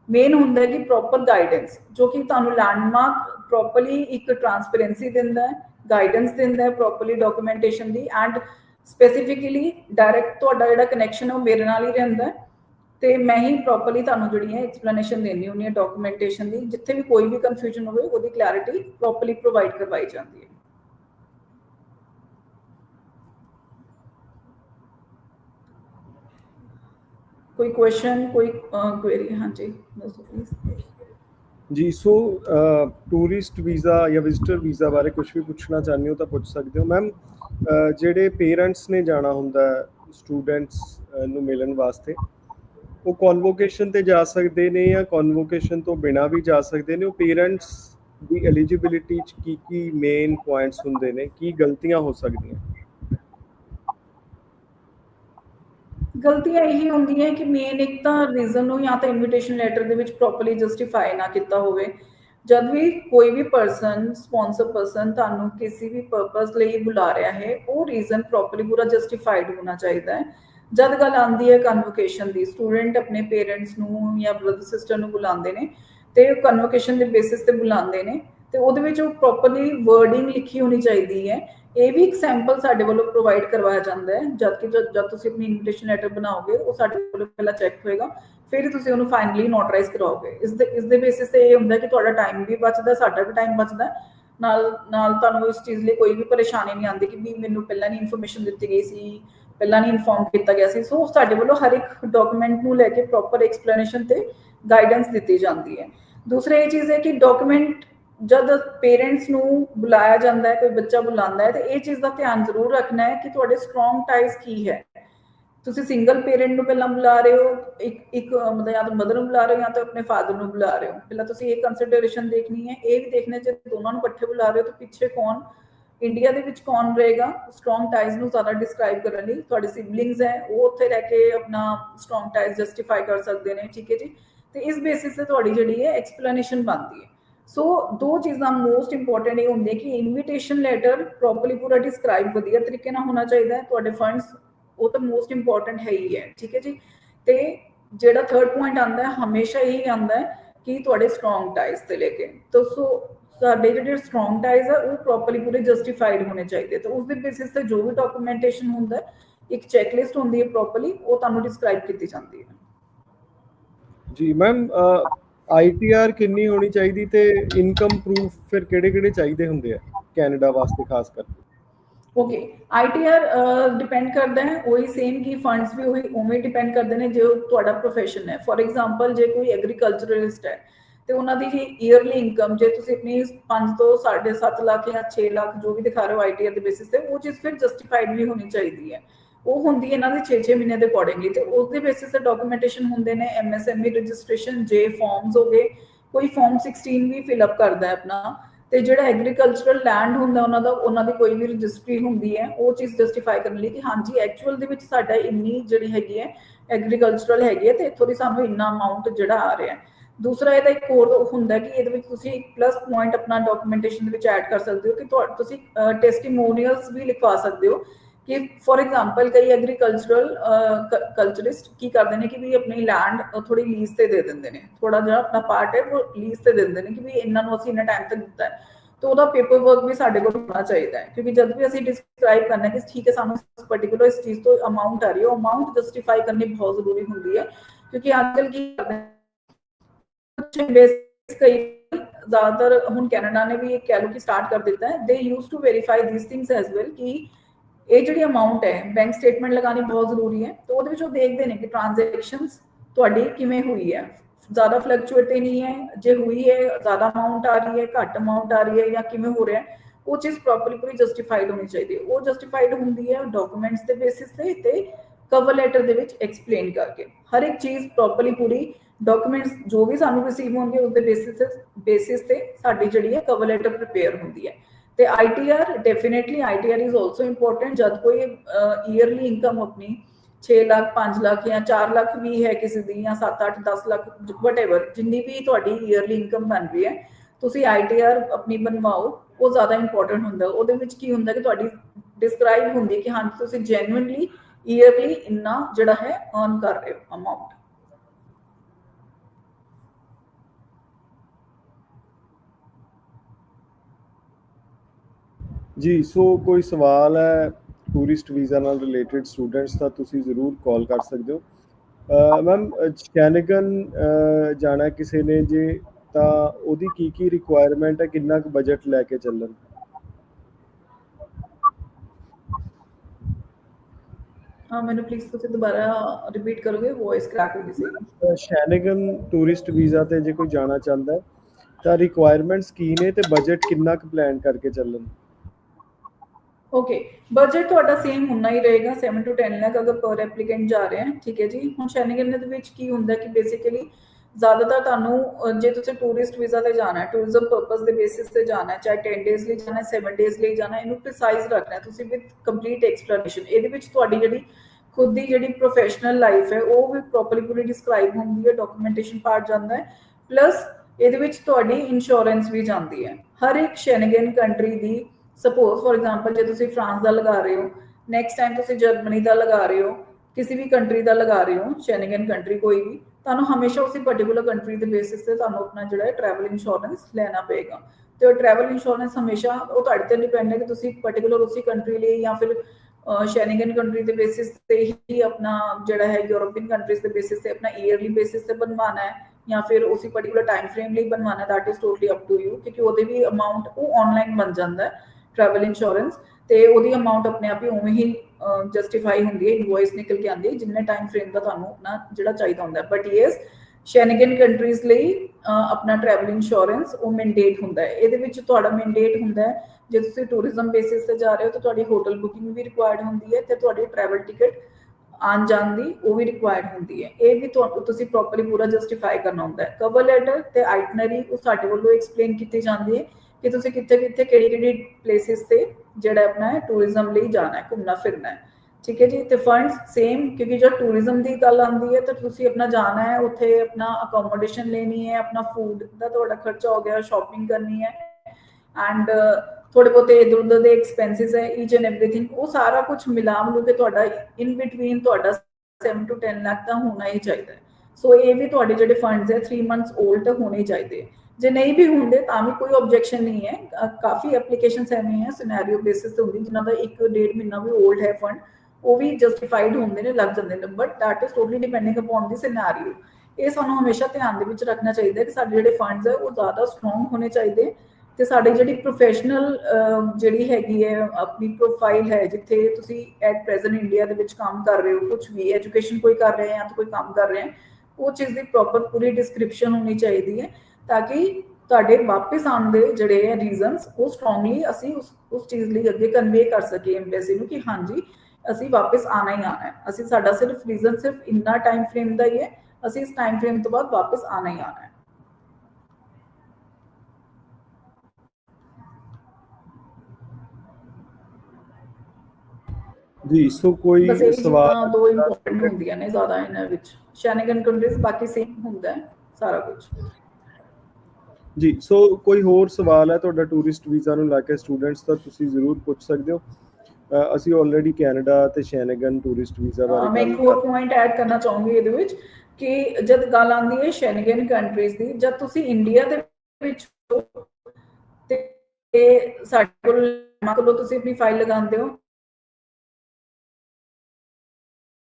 ਮੇਨ ਹੁੰਦਾ ਹੈ ਕਿ ਪ੍ਰੋਪਰ ਗਾਈਡੈਂਸ ਜੋ ਕਿ ਤੁਹਾਨੂੰ ਲੈਂਡਮਾਰਕ ਪ੍ਰੋਪਰਲੀ ਇੱਕ ਟਰਾਂਸਪੇਰੈਂਸੀ ਦਿੰਦਾ ਹੈ ਗਾਈਡੈਂਸ ਦਿੰਦਾ ਹੈ ਪ੍ਰੋਪਰਲੀ ਡਾਕੂਮੈਂਟੇਸ਼ਨ ਦੀ ਐਂਡ ਸਪੈਸੀਫਿਕਲੀ ਡਾਇਰੈਕਟ ਤੁਹਾਡਾ ਜਿਹੜਾ ਕਨੈਕਸ਼ਨ ਹੈ ਉਹ ਮੇਰੇ ਨਾਲ ਹੀ ਰਹਿੰਦਾ ਹੈ। ਤੇ ਮੈਂ ਹੀ ਪ੍ਰੋਪਰਲੀ ਤੁਹਾਨੂੰ ਜਿਹੜੀ ਹੈ ਐਕਸਪਲੇਨੇਸ਼ਨ ਦੇਣੀ ਹੁੰਦੀ ਹੈ ਡਾਕੂਮੈਂਟੇਸ਼ਨ ਦੀ, ਜਿੱਥੇ ਵੀ ਕੋਈ ਵੀ ਕਨਫਿਊਜ਼ਨ ਹੋਵੇ, ਉਹਦੀ ਕਲੈਰਿਟੀ ਪ੍ਰੋਪਰਲੀ ਪ੍ਰੋਵਾਈਡ ਕਰਵਾਈ ਜਾਂਦੀ ਹੈ। ਕੋਈ ਕੁਐਸਚਨ ਕੋਈ ਕੁਐਰੀ ਹਾਂਜੀ, ਦੱਸੋ ਪਲੀਜ਼ ਜੀ ਸੋ ਟੂਰਿਸਟ ਵੀਜ਼ਾ ਜਾਂ ਵਿਜ਼ਟਰ ਵੀਜ਼ਾ ਬਾਰੇ ਕੁਝ ਵੀ ਪੁੱਛਣਾ ਚਾਹੁੰਦੇ ਹੋ ਤਾਂ ਪੁੱਛ ਸਕਦੇ ਹੋ। ਮੈਮ ਜਿਹੜੇ ਪੇਰੈਂਟਸ ਨੇ ਜਾਣਾ ਹੁੰਦਾ ਸਟੂਡੈਂਟਸ ਨੂੰ ਮਿਲਣ ਵਾਸਤੇ ਉਹ ਕਨਵੋਕੇਸ਼ਨ ਤੇ ਜਾ ਸਕਦੇ ਨੇ ਜਾਂ ਕਨਵੋਕੇਸ਼ਨ ਤੋਂ ਬਿਨਾ ਵੀ ਜਾ ਸਕਦੇ ਨੇ, ਉਹ ਪੇਰੈਂਟਸ ਦੀ ਐਲੀਜੀਬਿਲਿਟੀ ਚ ਕੀ ਕੀ ਮੇਨ ਪੁਆਇੰਟਸ ਹੁੰਦੇ ਨੇ, ਕੀ ਗਲਤੀਆਂ ਹੋ ਸਕਦੀਆਂ? ਗਲਤੀਆਂ ਇਹੀ ਹੁੰਦੀਆਂ ਕਿ ਮੇਨ ਇੱਕ ਤਾਂ ਰੀਜ਼ਨ ਨੂੰ ਜਾਂ ਤਾਂ ਇਨਵੀਟੇਸ਼ਨ ਲੈਟਰ ਦੇ ਵਿੱਚ ਪ੍ਰੋਪਰਲੀ ਜਸਟੀਫਾਈ ਨਾ ਕੀਤਾ ਹੋਵੇ। ਜਦ ਵੀ ਕੋਈ ਵੀ ਪਰਸਨ ਸਪਾਂਸਰ ਪਰਸਨ ਤੁਹਾਨੂੰ ਕਿਸੇ ਵੀ ਪਰਪਸ ਲਈ ਬੁਲਾ ਰਿਹਾ ਹੈ, ਉਹ ਰੀਜ਼ਨ ਪ੍ਰੋਪਰਲੀ ਪੂਰਾ ਜਸਟੀਫਾਈਡ ਹੋਣਾ ਚਾਹੀਦਾ ਹੈ। ਜਦ ਗੱਲ ਆਉਂਦੀ ਹੈ ਕਨਵੋਕੇਸ਼ਨ ਦੀ ਸਟੂਡੈਂਟ ਆਪਣੇ ਪੇਰੈਂਟਸ ਨੂੰ ਜਾਂ ਬ੍ਰਦਰ ਸਿਸਟਰ ਨੂੰ ਬੁਲਾਉਂਦੇ ਨੇ ਤੇ ਕਨਵੋਕੇਸ਼ਨ ਦੇ ਬੇਸਿਸ ਤੇ ਬੁਲਾਉਂਦੇ ਨੇ ਤੇ ਉਹਦੇ ਵਿੱਚ ਉਹ ਪ੍ਰੋਪਰਲੀ ਵਰਡਿੰਗ ਲਿਖੀ ਹੋਣੀ ਚਾਹੀਦੀ ਹੈ। ਇਹ ਵੀ ਇੱਕ ਸੈਂਪਲ ਸਾਡੇ ਵੱਲੋਂ ਪ੍ਰੋਵਾਈਡ ਕਰਵਾਇਆ ਜਾਂਦਾ ਹੈ। ਜਦ ਕਿ ਜਦ ਤੁਸੀਂ ਆਪਣੀ ਇਨਵੀਟੇਸ਼ਨ ਲੈਟਰ ਬਣਾਓਗੇ, ਉਹ ਸਾਡੇ ਵੱਲੋਂ ਪਹਿਲਾਂ ਚੈੱਕ ਹੋਏਗਾ, ਫਿਰ ਤੁਸੀਂ ਉਹਨੂੰ ਫਾਈਨਲੀ ਨੋਟਰਾਈਜ਼ ਕਰਾਓਗੇ। ਇਸ ਦੇ ਇਸ ਦੇ ਬੇਸਿਸ ਤੇ ਇਹ ਹੁੰਦਾ ਕਿ ਤੁਹਾਡਾ ਟਾਈਮ ਵੀ ਬਚਦਾ, ਸਾਡਾ ਵੀ ਟਾਈਮ ਬਚਦਾ। ਨਾਲ ਨਾਲ ਤੁਹਾਨੂੰ ਇਸ ਚੀਜ਼ ਲਈ ਕੋਈ ਵੀ ਪਰੇਸ਼ਾਨੀ ਨਹੀਂ ਆਉਂਦੀ ਕਿ ਵੀ ਮੈਨੂੰ ਪਹਿਲਾਂ ਨਹੀਂ ਇਨਫੋਰਮੇਸ਼ਨ ਦਿੱਤੀ ਗਈ ਸੀ ਪਹਿਲਾਂ ਨਹੀਂ ਇਨਫੋਰਮ ਕੀਤਾ ਗਿਆ ਸੀ। ਸੋ ਸਾਡੇ ਵੱਲੋਂ ਹਰ ਇੱਕ ਡਾਕੂਮੈਂਟ ਨੂੰ ਲੈ ਕੇ ਪ੍ਰੋਪਰ ਐਕਸਪਲੇਨੇਸ਼ਨ ਤੇ ਗਾਈਡੈਂਸ ਦਿੱਤੀ ਜਾਂਦੀ ਹੈ। ਦੂਸਰਾ ਇਹ ਚੀਜ਼ ਹੈ ਕਿ ਡਾਕੂਮੈਂਟ ਜਦ ਪੇਰੈਂਟਸ ਨੂੰ ਬੁਲਾਇਆ ਜਾਂਦਾ ਹੈ ਕੋਈ ਬੱਚਾ ਬੁਲਾਉਂਦਾ ਹੈ ਤੇ ਇਹ ਚੀਜ਼ ਦਾ ਧਿਆਨ ਜ਼ਰੂਰ ਰੱਖਣਾ ਹੈ ਕਿ ਤੁਹਾਡੇ ਸਟਰੋਂਗ ਟਾਈਜ਼ ਕੀ ਹੈ। ਤੁਸੀਂ ਸਿੰਗਲ ਪੇਰੈਂਟ ਨੂੰ ਪਹਿਲਾਂ ਬੁਲਾ ਰਹੇ ਹੋ ਇੱਕ ਇੱਕ ਅਹ, ਮਤਲਬ ਜਾਂ ਤਾਂ ਮਦਰ ਨੂੰ ਬੁਲਾ ਰਹੇ ਹੋ ਜਾਂ ਤਾਂ ਆਪਣੇ ਫਾਦਰ ਨੂੰ ਬੁਲਾ ਰਹੇ ਹੋ। ਪਹਿਲਾਂ ਤੁਸੀਂ ਇਹ ਕੰਸੀਡਰੇਸ਼ਨ ਦੇਖਣੀ ਹੈ ਇਹ ਵੀ ਦੇਖਣਾ ਜੇ ਦੋਨਾਂ ਨੂੰ ਇਕੱਠੇ ਬੁਲਾ ਰਹੇ ਹੋ ਤਾਂ ਪਿੱਛੇ ਕੌਣ ਇੰਡੀਆ ਦੇ ਵਿੱਚ ਕੌਣ ਰਹੇਗਾ? ਸਟਰੋਂਗ ਟਾਈਜ਼ ਨੂੰ ਜ਼ਿਆਦਾ ਡਿਸਕ੍ਰਾਈਬ ਕਰਨ ਲਈ ਤੁਹਾਡੇ ਸਿਬਲਿੰਗਸ ਹੈ, ਉਹ ਉੱਥੇ ਰਹਿ ਕੇ ਆਪਣਾ ਸਟਰੋਂਗ ਟਾਈਜ਼ ਜਸਟੀਫਾਈ ਕਰ ਸਕਦੇ ਨੇ, ਠੀਕ ਹੈ ਜੀ? ਤੇ ਇਸ ਬੇਸਿਸ ਤੇ ਤੁਹਾਡੀ ਜਿਹੜੀ ਹੈ ਐਕਸਪਲੇਨੇਸ਼ਨ ਬਣਦੀ ਹੈ। ਸੋ ਦੋ ਚੀਜ਼ਾਂ ਮੋਸਟ ਇੰਪੋਰਟੈਂਟ ਇਹ ਹੁੰਦੇ ਕਿ ਇਨਵੀਟੇਸ਼ਨ ਲੈਟਰ ਪ੍ਰੋਪਰਲੀ ਪੂਰਾ ਡਿਸਕ੍ਰਾਈਬ ਵਧੀਆ ਤਰੀਕੇ ਨਾਲ ਹੋਣਾ ਚਾਹੀਦਾ ਹੈ, ਤੁਹਾਡੇ ਫੰਡਸ ਉਹ ਤਾਂ ਮੋਸਟ ਇੰਪੋਰਟੈਂਟ ਹੈ ਹੀ ਹੈ, ਠੀਕ ਹੈ ਜੀ? ਤੇ ਜਿਹੜਾ ਥਰਡ ਪੁਆਇੰਟ ਆਉਂਦਾ ਹੈ, ਹਮੇਸ਼ਾ ਇਹੀ ਆਉਂਦਾ ਹੈ ਕਿ ਤੁਹਾਡੇ ਸਟਰੋਂਗ ਟਾਈਜ਼ ਤੇ ਲੈ ਕੇ। ਤਾਂ ਸੋ ਸਾਡੇ ਜਿਹੜੇ ਸਟਰੋਂਗ ਟਾਈਜ਼ ਆ ਉਹ ਪ੍ਰੋਪਰਲੀ ਪੂਰੇ ਜਸਟੀਫਾਈਡ ਹੋਣੇ ਚਾਹੀਦੇ ਤੇ ਉਸ ਦੇ ਬੇਸਿਸ ਤੇ ਜੋ ਵੀ ਡਾਕੂਮੈਂਟੇਸ਼ਨ ਹੁੰਦਾ ਇੱਕ ਚੈੱਕਲਿਸਟ ਹੁੰਦੀ ਹੈ ਪ੍ਰੋਪਰਲੀ ਉਹ ਤੁਹਾਨੂੰ ਡਿਸਕ੍ਰਾਈਬ ਕੀਤੀ ਜਾਂਦੀ ਹੈ। ਜੀ ਮੈਮ ਆਈਟੀਆਰ ਕਿੰਨੀ ਹੋਣੀ ਚਾਹੀਦੀ ਤੇ ਇਨਕਮ ਪ੍ਰੂਫ ਫਿਰ ਕਿਹੜੇ ਕਿਹੜੇ ਚਾਹੀਦੇ ਹੁੰਦੇ ਆ ਕੈਨੇਡਾ ਵਾਸਤੇ ਖਾਸ ਕਰਕੇ? ਓਕੇ ਆਈਟੀਆਰ ਡਿਪੈਂਡ ਕਰਦਾ ਹੈ ਉਹੀ ਸੇਮ ਕੀ ਫੰਡਸ ਵੀ ਉਹੀ ਉਵੇਂ ਡਿਪੈਂਡ ਕਰਦੇ ਨੇ ਜੋ ਤੁਹਾਡਾ ਪ੍ਰੋਫੈਸ਼ਨ ਹੈ। ਫੋਰ ਐਗਜ਼ਾਮਪਲ ਜੇ ਕੋਈ ਐਗਰੀਕਲਚਰਲਿਸਟ ਹੈ ਤੇ ਉਹਨਾਂ ਦੀ ਜੀ ਈਅਰਲੀ ਇਨਕਮ ਜੇ ਤੁਸੀਂ ਆਪਣੀ 5 ਤੋਂ 7.5 ਲੱਖ ਜਾਂ 6 ਲੱਖ ਜੋ ਵੀ ਦਿਖਾ ਰਹੇ ਹੋ ਆਈਟੀਆਰ ਦੇ ਬੇਸਿਸ ਤੇ, ਉਹ ਚੀਜ਼ ਫਿਰ ਜਸਟੀਫਾਈਡ ਵੀ ਹੋਣੀ ਚਾਹੀਦੀ ਹੈ। ਉਹ ਹੁੰਦੀ ਹੈ ਇਹਨਾਂ ਦੇ 6-6 ਮਹੀਨੇ ਦੇ ਅਕੋਰਡਿੰਗਲੀ ਤੇ ਉਸ ਦੇ ਬੇਸਿਸ ਤੇ ਡਾਕੂਮੈਂਟੇਸ਼ਨ ਹੁੰਦੇ ਨੇ ਐਮਐਸਐਮਈ ਰਜਿਸਟ੍ਰੇਸ਼ਨ ਜੇ ਫਾਰਮਸ ਹੋ ਗਏ। ਕੋਈ ਫਾਰਮ 16 ਵੀ ਫਿਲ ਅਪ ਕਰਦਾ ਹੈ ਆਪਣਾ ਤੇ ਜਿਹੜਾ ਐਗਰੀਕਲਚਰਲ ਲੈਂਡ ਹੁੰਦਾ ਉਹਨਾਂ ਦਾ, ਉਹਨਾਂ ਦੀ ਕੋਈ ਵੀ ਰਜਿਸਟਰੀ ਹੁੰਦੀ ਹੈ, ਉਹ ਚੀਜ਼ ਜਸਟੀਫਾਈ ਕਰਨ ਲਈ ਕਿ ਹਾਂਜੀ ਐਕਚੁਅਲ ਦੇ ਵਿੱਚ ਸਾਡਾ ਇੰਨੀ ਜਿਹੜੀ ਹੈਗੀ ਹੈ ਐਗਰੀਕਲਚਰਲ ਹੈਗੀ ਹੈ ਤੇ ਇੱਥੋਂ ਦੀ ਸਾਨੂੰ ਇੰਨਾ ਅਮਾਉਂਟ ਜਿਹੜਾ ਆ ਰਿਹਾ ਹੈ। ਦੂਸਰਾ ਇਹਦਾ ਇੱਕ ਹੋਰ ਹੁੰਦਾ ਕਿ ਇਹਦੇ ਵਿੱਚ ਤੁਸੀਂ ਇੱਕ ਪਲੱਸ ਪੁਆਇੰਟ ਆਪਣਾ ਡਾਕੂਮੈਂਟੇਸ਼ਨ ਦੇ ਵਿੱਚ ਐਡ ਕਰ ਸਕਦੇ ਹੋ ਕਿ ਤੁਹਾ- ਤੁਸੀਂ ਟੈਸਟੀਮੋਨੀਅਲਸ ਵੀ ਲਿਖਵਾ ਸਕਦੇ ਹੋ ਕਿ ਫੋਰ ਐਗਜ਼ਾਮਪਲ ਕਈ ਐਗਰੀਕਲਚਰਲ ਕਲਚਰਿਸਟ ਕੀ ਕਰਦੇ ਨੇ ਕਿ ਵੀ ਆਪਣੀ ਲੈਂਡ ਥੋੜੀ ਲੀਜ਼ ਤੇ ਦੇ ਦਿੰਦੇ ਨੇ ਥੋੜਾ ਜਿਹਾ ਆਪਣਾ ਪਾਰਟ ਹੈ ਉਹ ਲੀਜ਼ ਤੇ ਦੇ ਦਿੰਦੇ ਨੇ ਕਿ ਵੀ ਇਹਨਾਂ ਨੂੰ ਅਸੀਂ ਇੰਨਾ ਟਾਈਮ ਤੱਕ ਦਿੱਤਾ ਹੈ। ਤਾਂ ਉਹਦਾ ਪੇਪਰ ਵਰਕ ਵੀ ਸਾਡੇ ਕੋਲ ਹੋਣਾ ਚਾਹੀਦਾ ਹੈ, ਕਿਉਂਕਿ ਜਦ ਵੀ ਅਸੀਂ ਡਿਸਕ੍ਰਾਈਬ ਕਰਨਾ ਹੈ ਕਿ ਠੀਕ ਹੈ ਸਾਨੂੰ ਪਾਰਟਿਕੂਲਰ ਇਸ ਚੀਜ਼ ਤੋਂ ਅਮਾਉਂਟ ਆ ਰਹੀ ਹੈ, ਉਹ ਅਮਾਉਂਟ ਜਸਟੀਫਾਈ ਕਰਨੀ ਬਹੁਤ ਜ਼ਰੂਰੀ ਹੁੰਦੀ ਹੈ, ਕਿਉਂਕਿ ਅੱਜਕੱਲ ਕੀ ਕਰਦੇ ਨੇ ਬੇਸ ਕਈ ਜ਼ਿਆਦਾਤਰ ਹੁਣ ਕੈਨੇਡਾ ਨੇ ਵੀ ਇਹ ਕਹਿ ਲਓ ਕਿ ਸਟਾਰਟ ਕਰ ਦਿੱਤਾ ਹੈ। They use to verify these things ਇਹ ਜਿਹੜੀ ਅਮਾਉਂਟ ਹੈ ਬੈਂਕ ਸਟੇਟਮੈਂਟ ਲਗਾਣੀ ਬਹੁਤ ਜ਼ਰੂਰੀ ਹੈ। ਤੇ ਉਹਦੇ ਵਿੱਚ ਉਹ ਦੇਖਦੇ ਨੇ ਕਿ ਟ੍ਰਾਂਜੈਕਸ਼ਨਸ ਤੁਹਾਡੀ ਕਿਵੇਂ ਹੋਈ ਹੈ। ਜ਼ਿਆਦਾ ਫਲਕਚੁਏਟ ਨਹੀਂ ਹੈ। ਜੇ ਹੋਈ ਹੈ, ਜ਼ਿਆਦਾ ਅਮਾਉਂਟ ਆ ਰਹੀ ਹੈ, ਘੱਟ ਅਮਾਉਂਟ ਆ ਰਹੀ ਹੈ ਜਾਂ ਕਿਵੇਂ ਹੋ ਰਿਹਾ ਹੈ, ਉਹ ਚੀਜ਼ ਪ੍ਰੋਪਰਲੀ ਪੂਰੀ ਜਸਟੀਫਾਈਡ ਹੋਣੀ ਚਾਹੀਦੀ ਹੈ। ਉਹ ਜਸਟੀਫਾਈਡ ਹੁੰਦੀ ਹੈ ਡਾਕੂਮੈਂਟਸ ਦੇ ਬੇਸਿਸ ਤੇ ਤੇ ਕਵਰ ਲੈਟਰ ਦੇ ਵਿੱਚ ਐਕਸਪਲੇਨ ਕਰਕੇ। ਹਰ ਇੱਕ ਚੀਜ਼ ਪ੍ਰੋਪਰਲੀ ਪੂਰੀ ਡਾਕੂਮੈਂਟਸ ਜੋ ਵੀ ਸਾਨੂੰ ਰਿਸੀਵ ਹੋਣਗੇ ਉਸ ਦੇ ਬੇਸਿਸ ਬੇਸਿਸ ਤੇ ਸਾਡੀ ਜਿਹੜੀ ਹੈ ਕਵਰ ਲੈਟਰ ਪ੍ਰਿਪੇਅਰ ਹੁੰਦੀ ਹੈ। ਤੇ ITR definitely ITR is also important ਜਦ ਕੋਈ ਈਅਰਲੀ ਇਨਕਮ ਆਪਣੀ 6 ਲੱਖ 5 ਲੱਖ ਜਾਂ 4 ਲੱਖ ਵੀ ਹੈ ਕਿਸੇ ਦੀ ਜਾਂ 7 8 10 ਲੱਖ ਵਟਐਵਰ ਜਿੰਨੀ ਵੀ ਤੁਹਾਡੀ ਈਅਰਲੀ ਇਨਕਮ ਬਣ ਰਹੀ ਹੈ, ਤੁਸੀਂ ਆਈਟੀਆਰ ਆਪਣੀ ਬਣਵਾਓ, ਉਹ ਜ਼ਿਆਦਾ ਇੰਪੋਰਟੈਂਟ ਹੁੰਦਾ। ਉਹਦੇ ਵਿੱਚ ਕੀ ਹੁੰਦਾ ਕਿ ਤੁਹਾਡੀ ਡਿਸਕ੍ਰਾਈਬ ਹੁੰਦੀ ਕਿ ਹਾਂ ਤੁਸੀਂ ਜੈਨੂਇਨਲੀ ਈਅਰਲੀ ਇੰਨਾ ਜਿਹੜਾ ਹੈ ਅਰਨ ਕਰ ਰਹੇ ਹੋ ਅਮਾਉਂਟ ਜੀ ਸੋ ਕੋਈ ਸਵਾਲ ਹੈ ਟੂਰਿਸਟ ਵੀਜ਼ਾ ਨਾਲ ਰਿਲੇਟਡ ਸਟੂਡੈਂਟਸ ਦਾ ਤੁਸੀਂ ਜ਼ਰੂਰ ਕਾਲ ਕਰ ਸਕਦੇ ਹੋ। ਮੈਮ ਸ਼ੈਨਗਨ ਜਾਣਾ ਕਿਸੇ ਨੇ ਜੇ ਤਾਂ ਉਹਦੀ ਕੀ ਕੀ ਰਿਕੁਆਇਰਮੈਂਟ ਹੈ ਕਿੰਨਾ ਕੁ ਬਜਟ ਲੈ ਕੇ ਚੱਲਣ? ਹਾਂ ਮੈਨੂੰ ਪਲੀਜ਼ ਤੁਸੀਂ ਦੁਬਾਰਾ ਰਿਪੀਟ ਕਰੋਗੇ ਵੌਇਸ ਕ੍ਰੈਕ ਹੋ ਗਈ ਸੀ। ਸ਼ੈਨਗਨ ਟੂਰਿਸਟ ਵੀਜ਼ਾ ਤੇ ਜੇ ਕੋਈ ਜਾਣਾ ਚਾਹੁੰਦਾ ਹੈ ਤਾਂ ਰਿਕੁਆਇਰਮੈਂਟਸ ਕੀ ਨੇ ਤੇ ਬਜਟ ਕਿੰਨਾ ਕੁ ਪਲਾਨ ਕਰਕੇ ਚੱਲਣ? ਓਕੇ ਬਜਟ ਤੁਹਾਡਾ ਸੇਮ ਉਨਾ ਹੀ ਰਹੇਗਾ 7 ਟੂ 10 ਲੱਖ ਅਗਰ ਪਰ ਐਪਲੀਕੈਂਟ ਜਾ ਰਹੇ ਹੈ ਠੀਕ ਹੈ ਜੀ। ਹੁਣ ਸ਼ੈਨਗਨ ਦੇ ਵਿੱਚ ਕੀ ਹੁੰਦਾ ਕਿ ਬੇਸਿਕਲੀ ਜ਼ਿਆਦਾਤਰ ਤੁਹਾਨੂੰ ਜੇ ਤੁਸੀਂ ਟੂਰਿਸਟ ਵੀਜ਼ਾ ਤੇ ਜਾਣਾ ਹੈ ਟੂਰਿਜ਼ਮ ਪਰਪਸ ਦੇ ਬੇਸਿਸ ਤੇ ਜਾਣਾ ਹੈ, ਚਾਹੇ 10 ਡੇਜ਼ ਲਈ ਜਾਣਾ ਹੈ 7 ਡੇਜ਼ ਲਈ ਜਾਣਾ ਇਹਨੂੰ ਪ੍ਰੀਸਾਈਜ਼ ਰੱਖਣਾ ਹੈ, ਤੁਸੀਂ ਵਿਦ ਕੰਪਲੀਟ ਐਕਸਪਲੇਨੇਸ਼ਨ ਇਹਦੇ ਵਿੱਚ ਤੁਹਾਡੀ ਜਿਹੜੀ ਖੁਦ ਦੀ ਜਿਹੜੀ ਪ੍ਰੋਫੈਸ਼ਨਲ ਲਾਈਫ ਹੈ, ਉਹ ਵੀ ਪ੍ਰੋਪਰਲੀ ਪੂਰੀ ਡਿਸਕ੍ਰਾਈਬ ਹੁੰਦੀ ਹੈ ਡਾਕੂਮੈਂਟੇਸ਼ਨ ਪਾਰਟ ਜਾਂਦਾ ਹੈ ਪਲੱਸ ਇਹਦੇ ਵਿੱਚ ਤੁਹਾਡੀ ਇੰਸ਼ੋਰੈਂਸ ਵੀ ਜਾਂਦੀ ਹੈ। ਹਰ ਇੱਕ ਸ਼ੈਨਗਨ ਕੰਟਰੀ ਦੀ ਸਪੋਜ਼ ਫੋਰ ਐਗਜ਼ਾਮਪਲ ਜੇ ਤੁਸੀਂ ਫਰਾਂਸ ਦਾ ਲਗਾ ਰਹੇ ਹੋ ਨੈਕਸਟ ਟਾਈਮ ਤੁਸੀਂ ਜਰਮਨੀ ਦਾ ਲਗਾ ਰਹੇ ਹੋ, ਕਿਸੇ ਵੀ ਕੰਟਰੀ ਦਾ ਲਗਾ ਰਹੇ ਹੋ ਸ਼ੈਨਗਨ ਕੰਟਰੀ ਕੋਈ ਵੀ, ਤੁਹਾਨੂੰ ਹਮੇਸ਼ਾ ਉਸੇ ਪਾਰਟਿਕੂਲਰ ਕੰਟਰੀ ਦੇ ਬੇਸਿਸ ਤੇ ਤੁਹਾਨੂੰ ਆਪਣਾ ਜਿਹੜਾ ਹੈ ਟਰੈਵਲ ਇੰਸ਼ੋਰੈਂਸ ਲੈਣਾ ਪਏਗਾ। ਤੇ ਉਹ ਟਰੈਵਲ ਇੰਸ਼ੋਰੈਂਸ ਹਮੇਸ਼ਾ ਉਹ ਤੁਹਾਡੇ ਤੇ ਡਿਪੈਂਡ ਹੈ ਕਿ ਤੁਸੀਂ ਪਾਰਟਿਕੂਲਰ ਉਸੇ ਕੰਟਰੀ ਲਈ ਜਾਂ ਫਿਰ ਸ਼ੈਨਗਨ ਕੰਟਰੀ ਦੇ ਬੇਸਿਸ ਤੇ ਹੀ ਆਪਣਾ ਜਿਹੜਾ ਹੈ ਯੂਰੋਪੀਅਨ ਕੰਟਰੀਜ਼ ਦੇ ਬੇਸਿਸ ਤੇ ਆਪਣਾ ਈਅਰਲੀ ਬੇਸਿਸ ਤੇ ਬਣਵਾਉਣਾ ਹੈ ਜਾਂ ਫਿਰ ਉਸੇ ਪਾਰਟਿਕੂਲਰ ਟਾਈਮ ਫਰੇਮ ਲਈ ਬਣਵਾਉਣਾ that is totally up to you ਕਿਉਂਕਿ ਉਹਦੇ ਵੀ ਅਮਾਉਂਟ ਉਹ ਆਨਲਾਈਨ ਬਣ ਜਾਂਦਾ ਹੈ। ਟਰੈਵਲ ਇੰਸ਼ੋਰੈਂਸ ਤੇ ਉਹਦੀ ਅਮਾਉਂਟ ਆਪਣੇ ਆਪ ਹੀ ਉਵੇਂ ਹੀ ਜਸਟੀਫਾਈ ਹੁੰਦੀ ਹੈ ਇਨਵੋਇਸ ਨਿਕਲ ਕੇ ਆਉਂਦੀ ਹੈ ਜਿੰਨੇ ਟਾਈਮ ਫਰੇਮ ਦਾ ਤੁਹਾਨੂੰ ਆਪਣਾ ਜਿਹੜਾ ਚਾਹੀਦਾ ਹੁੰਦਾ ਬਟ ਯੈਸ ਸ਼ੈਨਗਨ ਕੰਟਰੀਜ਼ ਲਈ ਅਹ, ਆਪਣਾ ਟਰੈਵਲ ਇੰਸ਼ੋਰੈਂਸ ਉਹ ਮੈਂਡੇਟ ਹੁੰਦਾ ਹੈ। ਇਹਦੇ ਵਿੱਚ ਤੁਹਾਡਾ ਮੈਂਡੇਟ ਹੁੰਦਾ ਹੈ ਜੇ ਤੁਸੀਂ ਟੂਰਿਜ਼ਮ ਬੇਸਿਸ ਤੇ ਜਾ ਰਹੇ ਹੋ ਤਾਂ ਤੁਹਾਡੀ ਹੋਟਲ ਬੁਕਿੰਗ ਵੀ ਰਿਕੁਆਇਰਡ ਹੁੰਦੀ ਹੈ ਤੇ ਤੁਹਾਡੀ ਟਰੈਵਲ ਟਿਕਟ ਆਉਣ ਜਾਣ ਦੀ ਉਹ ਵੀ ਰਿਕੁਆਇਰਡ ਹੁੰਦੀ ਹੈ। ਇਹ ਵੀ ਤੁਹਾਨੂੰ ਤੁਸੀਂ ਪ੍ਰੋਪਰਲੀ ਪੂਰਾ ਜਸਟੀਫਾਈ ਕਰਨਾ ਹੁੰਦਾ ਹੈ। ਕਵਰ ਲੈਟਰ ਤੇ ਆਈਟਨਰੀ ਉਹ ਸਾਡੇ ਵੱਲੋਂ ਐਕਸਪਲੇਨ ਕੀਤੀ ਜਾਂਦੀ ਹੈ ਕਿ ਤੁਸੀਂ ਕਿੱਥੇ ਕਿੱਥੇ ਕਿਹੜੀ ਕਿਹੜੀ ਪਲੇਸਿਸ ਤੇ ਜਿਹੜਾ ਆਪਣਾ ਟੂਰਿਜ਼ਮ ਲਈ ਜਾਣਾ ਹੈ, ਘੁੰਮਣਾ ਫਿਰਨਾ ਹੈ। ਠੀਕ ਹੈ ਜੀ? ਤੇ ਫੰਡਸ ਸੇਮ ਕਿਉਂਕਿ ਜਦ ਟੂਰਿਜ਼ਮ ਦੀ ਗੱਲ ਆਉਂਦੀ ਹੈ ਤਾਂ ਤੁਸੀਂ ਆਪਣਾ ਜਾਣਾ ਹੈ, ਉੱਥੇ ਆਪਣਾ ਅਕੋਮੋਡੇਸ਼ਨ ਲੈਣੀ ਹੈ, ਆਪਣਾ ਫੂਡ ਦਾ ਤੁਹਾਡਾ ਖਰਚਾ ਹੋ ਗਿਆ ਸ਼ਾਪਿੰਗ ਕਰਨੀ ਹੈ ਐਂਡ ਥੋੜੇ ਬਹੁਤੇ ਇਧਰ ਉਧਰ ਦੇ ਐਕਸਪੈਂਸਿਸ ਹੈ ਈਚ ਐਂਡ ਐਵਰੀਥਿੰਗ ਉਹ ਸਾਰਾ ਕੁਝ ਮਿਲਾ ਮਿਲੂ ਕੇ ਤੁਹਾਡਾ ਇਨ ਬਿਟਵੀਨ ਤੁਹਾਡਾ 7 ਟੂ 10 ਲੱਖ ਦਾ ਹੋਣਾ ਹੀ ਚਾਹੀਦਾ ਸੋ ਇਹ ਵੀ ਤੁਹਾਡੇ ਜਿਹੜੇ ਫੰਡਸ ਹੈ 3 ਮੰਥਸ 올ਡ ਹੋਣੇ ਚਾਹੀਦੇ ਜੇ ਨਹੀਂ ਵੀ ਹੁੰਦੇ ਤਾਂ ਵੀ ਕੋਈ ਆਬਜੈਕਸ਼ਨ ਨਹੀਂ ਹੈ। ਅ, ਕਾਫੀ ਐਪਲੀਕੇਸ਼ਨਸ ਐਵੇਂ ਹੈ ਸਿਨੈਰੀਓ ਬੇਸਿਸ ਤੇ ਹੁੰਦੀ ਜਿਨ੍ਹਾਂ ਦਾ 1 ਡੇਢ ਮਹੀਨਾ ਵੀ 올ਡ ਹੈ ਫੰਡ ਉਹ ਵੀ ਜਸਟੀਫਾਈਡ ਹੁੰਦੇ ਨੇ ਲੱਗ ਜਾਂਦੇ ਨੇ। But that is totally depending upon the scenario ਇਹ ਸਾਨੂੰ ਹਮੇਸ਼ਾ ਧਿਆਨ ਦੇ ਵਿੱਚ ਰੱਖਣਾ ਚਾਹੀਦਾ ਹੈ ਕਿ ਸਾਡੇ ਜਿਹੜੇ ਫੰਡਸ ਹੈ ਉਹ ਜ਼ਿਆਦਾ ਸਟਰੋਂਗ ਹੋਣੇ ਚਾਹੀਦੇ। ਤੇ ਸਾਡੀ ਜਿਹੜੀ ਪ੍ਰੋਫੈਸ਼ਨਲ ਜਿਹੜੀ ਹੈਗੀ ਹੈ ਆਪਣੀ ਪ੍ਰੋਫਾਈਲ ਹੈ ਜਿੱਥੇ ਤੁਸੀਂ ਐਟ ਪ੍ਰੈਜ਼ੈਂਟ ਇੰਡੀਆ ਦੇ ਵਿੱਚ ਕੰਮ ਕਰ ਰਹੇ ਹੋ ਕੁਝ ਵੀ ਐਜੂਕੇਸ਼ਨ ਕੋਈ ਕਰ ਰਹੇ ਆ ਤਾਂ ਕੋਈ ਕੰਮ ਕਰ ਰਹੇ ਆ ਉਹ ਚੀਜ਼ ਦੀ ਪ੍ਰੋਪਰ ਪੂਰੀ ਡਿਸਕ੍ਰਿਪਸ਼ਨ ਹੋਣੀ ਚਾਹੀਦੀ ਹੈ। ਤਾਂ ਕਿ ਤੁਹਾਡੇ ਵਾਪਸ ਆਉਣ ਦੇ ਜਿਹੜੇ ਹੈ ਰੀਜ਼ਨਸ ਉਹ ਸਟਰੋਂਗਲੀ ਅਸੀਂ ਉਸ ਉਸ ਚੀਜ਼ ਲਈ ਅੱਗੇ ਕਨਵੇ ਕਰ ਸਕੀਏ ਐਮਬੈਸੀ ਨੂੰ ਕਿ ਹਾਂਜੀ ਅਸੀਂ ਵਾਪਸ ਆਣਾ ਹੀ ਆਣਾ ਹੈ। ਅਸੀਂ ਸਾਡਾ ਸਿਰਫ ਰੀਜ਼ਨ ਸਿਰਫ ਇੰਨਾ ਟਾਈਮ ਫਰੇਮ ਦਾ ਹੀ ਹੈ ਅਸੀਂ ਇਸ ਟਾਈਮ ਫਰੇਮ ਤੋਂ ਬਾਅਦ ਵਾਪਸ ਆਣਾ ਹੀ ਆਣਾ ਹੈ। ਜੀ ਸੋ ਕੋਈ ਸਵਾਲ ਦੋ ਇੰਪੋਰਟੈਂਟ ਹੁੰਦੀਆਂ ਨੇ ਜ਼ਿਆਦਾ ਇਹਨਾਂ ਵਿੱਚ। ਸ਼ੈਨਗਨ ਕੰਟਰੀਜ਼ ਬਾਕੀ ਸੇਮ ਹੁੰਦਾ ਹੈ ਸਾਰਾ ਕੁਝ ਜੀ ਸੋ ਕੋਈ ਹੋਰ ਸਵਾਲ ਹੈ ਤੁਹਾਡਾ ਟੂਰਿਸਟ ਵੀਜ਼ਾ ਨੂੰ ਲੈ ਕੇ ਸਟੂਡੈਂਟਸ ਦਾ ਤੁਸੀਂ ਜ਼ਰੂਰ ਪੁੱਛ ਸਕਦੇ ਹੋ। ਅਸੀਂ ਆਲਰੇਡੀ ਕੈਨੇਡਾ ਤੇ ਸ਼ੈਨਗਨ ਟੂਰਿਸਟ ਵੀਜ਼ਾ ਬਾਰੇ ਮੈਂ ਇੱਕ ਹੋਰ ਪੁਆਇੰਟ ਐਡ ਕਰਨਾ ਚਾਹੂੰਗੀ ਇਹਦੇ ਵਿੱਚ ਕਿ ਜਦ ਗੱਲ ਆਉਂਦੀ ਹੈ ਸ਼ੈਨਗਨ ਕੰਟਰੀਜ਼ ਦੀ ਜਦ ਤੁਸੀਂ ਇੰਡੀਆ ਦੇ ਵਿੱਚ ਤੇ ਸਾਡੇ ਕੋਲ ਮੰਨ ਲਓ ਤੁਸੀਂ ਆਪਣੀ ਫਾਈਲ ਲਗਾਉਂਦੇ ਹੋ।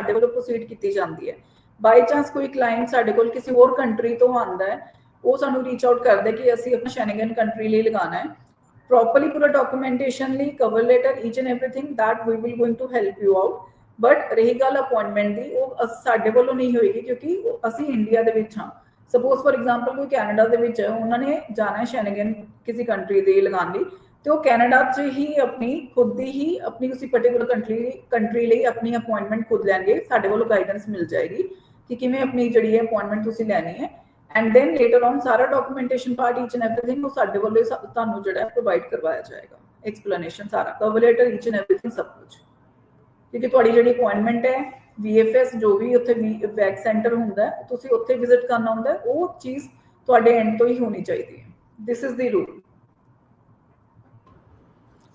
ਸਾਡੇ ਵੱਲੋਂ ਪ੍ਰੋਸੀਡ ਕੀਤੀ ਜਾਂਦੀ ਹੈ। ਬਾਈ ਚਾਂਸ ਕੋਈ ਕਲਾਇੰਟ ਸਾਡੇ ਕੋਲ ਕਿਸੇ ਹੋਰ ਕੰਟਰੀ ਤੋਂ ਆਂਦਾ ਹੈ ਉਹ ਸਾਨੂੰ ਰੀਚ ਆਊਟ ਕਰਦਾ ਕਿ ਅਸੀਂ ਆਪਣਾ ਸ਼ੈਨਗਨ ਕੰਟਰੀ ਲਈ ਲਗਾਉਣਾ ਹੈ। ਪ੍ਰੋਪਰਲੀ ਪੂਰਾ ਡਾਕੂਮੈਂਟੇਸ਼ਨ ਲਈ cover letter each and everything that we will going to help you out. But ਰਹੀ ਗੱਲ ਅਪਾਇੰਟਮੈਂਟ ਦੀ, ਉਹ ਸਾਡੇ ਵੱਲੋਂ ਨਹੀਂ ਹੋਏਗੀ ਕਿਉਂਕਿ ਅਸੀਂ ਇੰਡੀਆ ਦੇ ਵਿੱਚ ਹਾਂ। ਸਪੋਜ਼ ਫॉर ਐਗਜ਼ਾਮਪਲ ਕੋਈ ਕੈਨੇਡਾ ਦੇ ਵਿੱਚ ਹੈ, ਉਹਨਾਂ ਨੇ ਜਾਣਾ ਹੈ ਸ਼ੈਨਗਨ ਕਿਸੇ ਕੰਟਰੀ ਦੇ ਲਗਾਉਣ ਲਈ। ਤੇ ਉਹ ਕੈਨੇਡਾ 'ਚ ਹੀ ਆਪਣੀ, ਖੁਦ ਦੀ ਹੀ ਆਪਣੀ ਕਿਸੇ ਪਾਰਟਿਕੂਲਰ ਕੰਟਰੀ ਕੰਟਰੀ ਲਈ ਆਪਣੀ ਅਪਾਇੰਟਮੈਂਟ ਖੁਦ ਲੈਣਗੇ। ਸਾਡੇ ਵੱਲੋਂ ਗਾਈਡੈਂਸ ਮਿਲ ਜਾਏਗੀ ਕਿ ਕਿਵੇਂ ਆਪਣੀ ਜਿਹੜੀ ਹੈ ਅਪਾਇੰਟਮੈਂਟ ਤੁਸੀਂ ਲੈਣੀ ਹੈ। ਐਂਡ ਦੈਨ ਲੇਟਰ ਔਨ ਸਾਰਾ documentation part each and everything ਉਹ ਸਾਡੇ ਵੱਲੋਂ ਹੀ ਸਾ- ਤੁਹਾਨੂੰ ਜਿਹੜਾ ਹੈ ਪ੍ਰੋਵਾਈਡ ਕਰਵਾਇਆ ਜਾਏਗਾ। ਐਕਸਪਲੇਨੇਸ਼ਨ ਸਾਰਾ cover letter each and everything ਸਭ ਕੁਝ। ਕਿਉਂਕਿ ਤੁਹਾਡੀ ਜਿਹੜੀ ਅਪਾਇੰਟਮੈਂਟ ਹੈ VFS ਜੋ ਵੀ ਉੱਥੇ ਵੈਕ ਸੈਂਟਰ ਹੁੰਦਾ ਹੈ ਤੁਸੀਂ ਉੱਥੇ ਵਿਜ਼ਿਟ ਕਰਨਾ ਹੁੰਦਾ ਹੈ ਉਹ ਚੀਜ਼ ਤੁਹਾਡੇ ਐਂਡ ਤੋਂ ਹੀ ਹੋਣੀ ਚਾਹੀਦੀ ਹੈ। This is the rule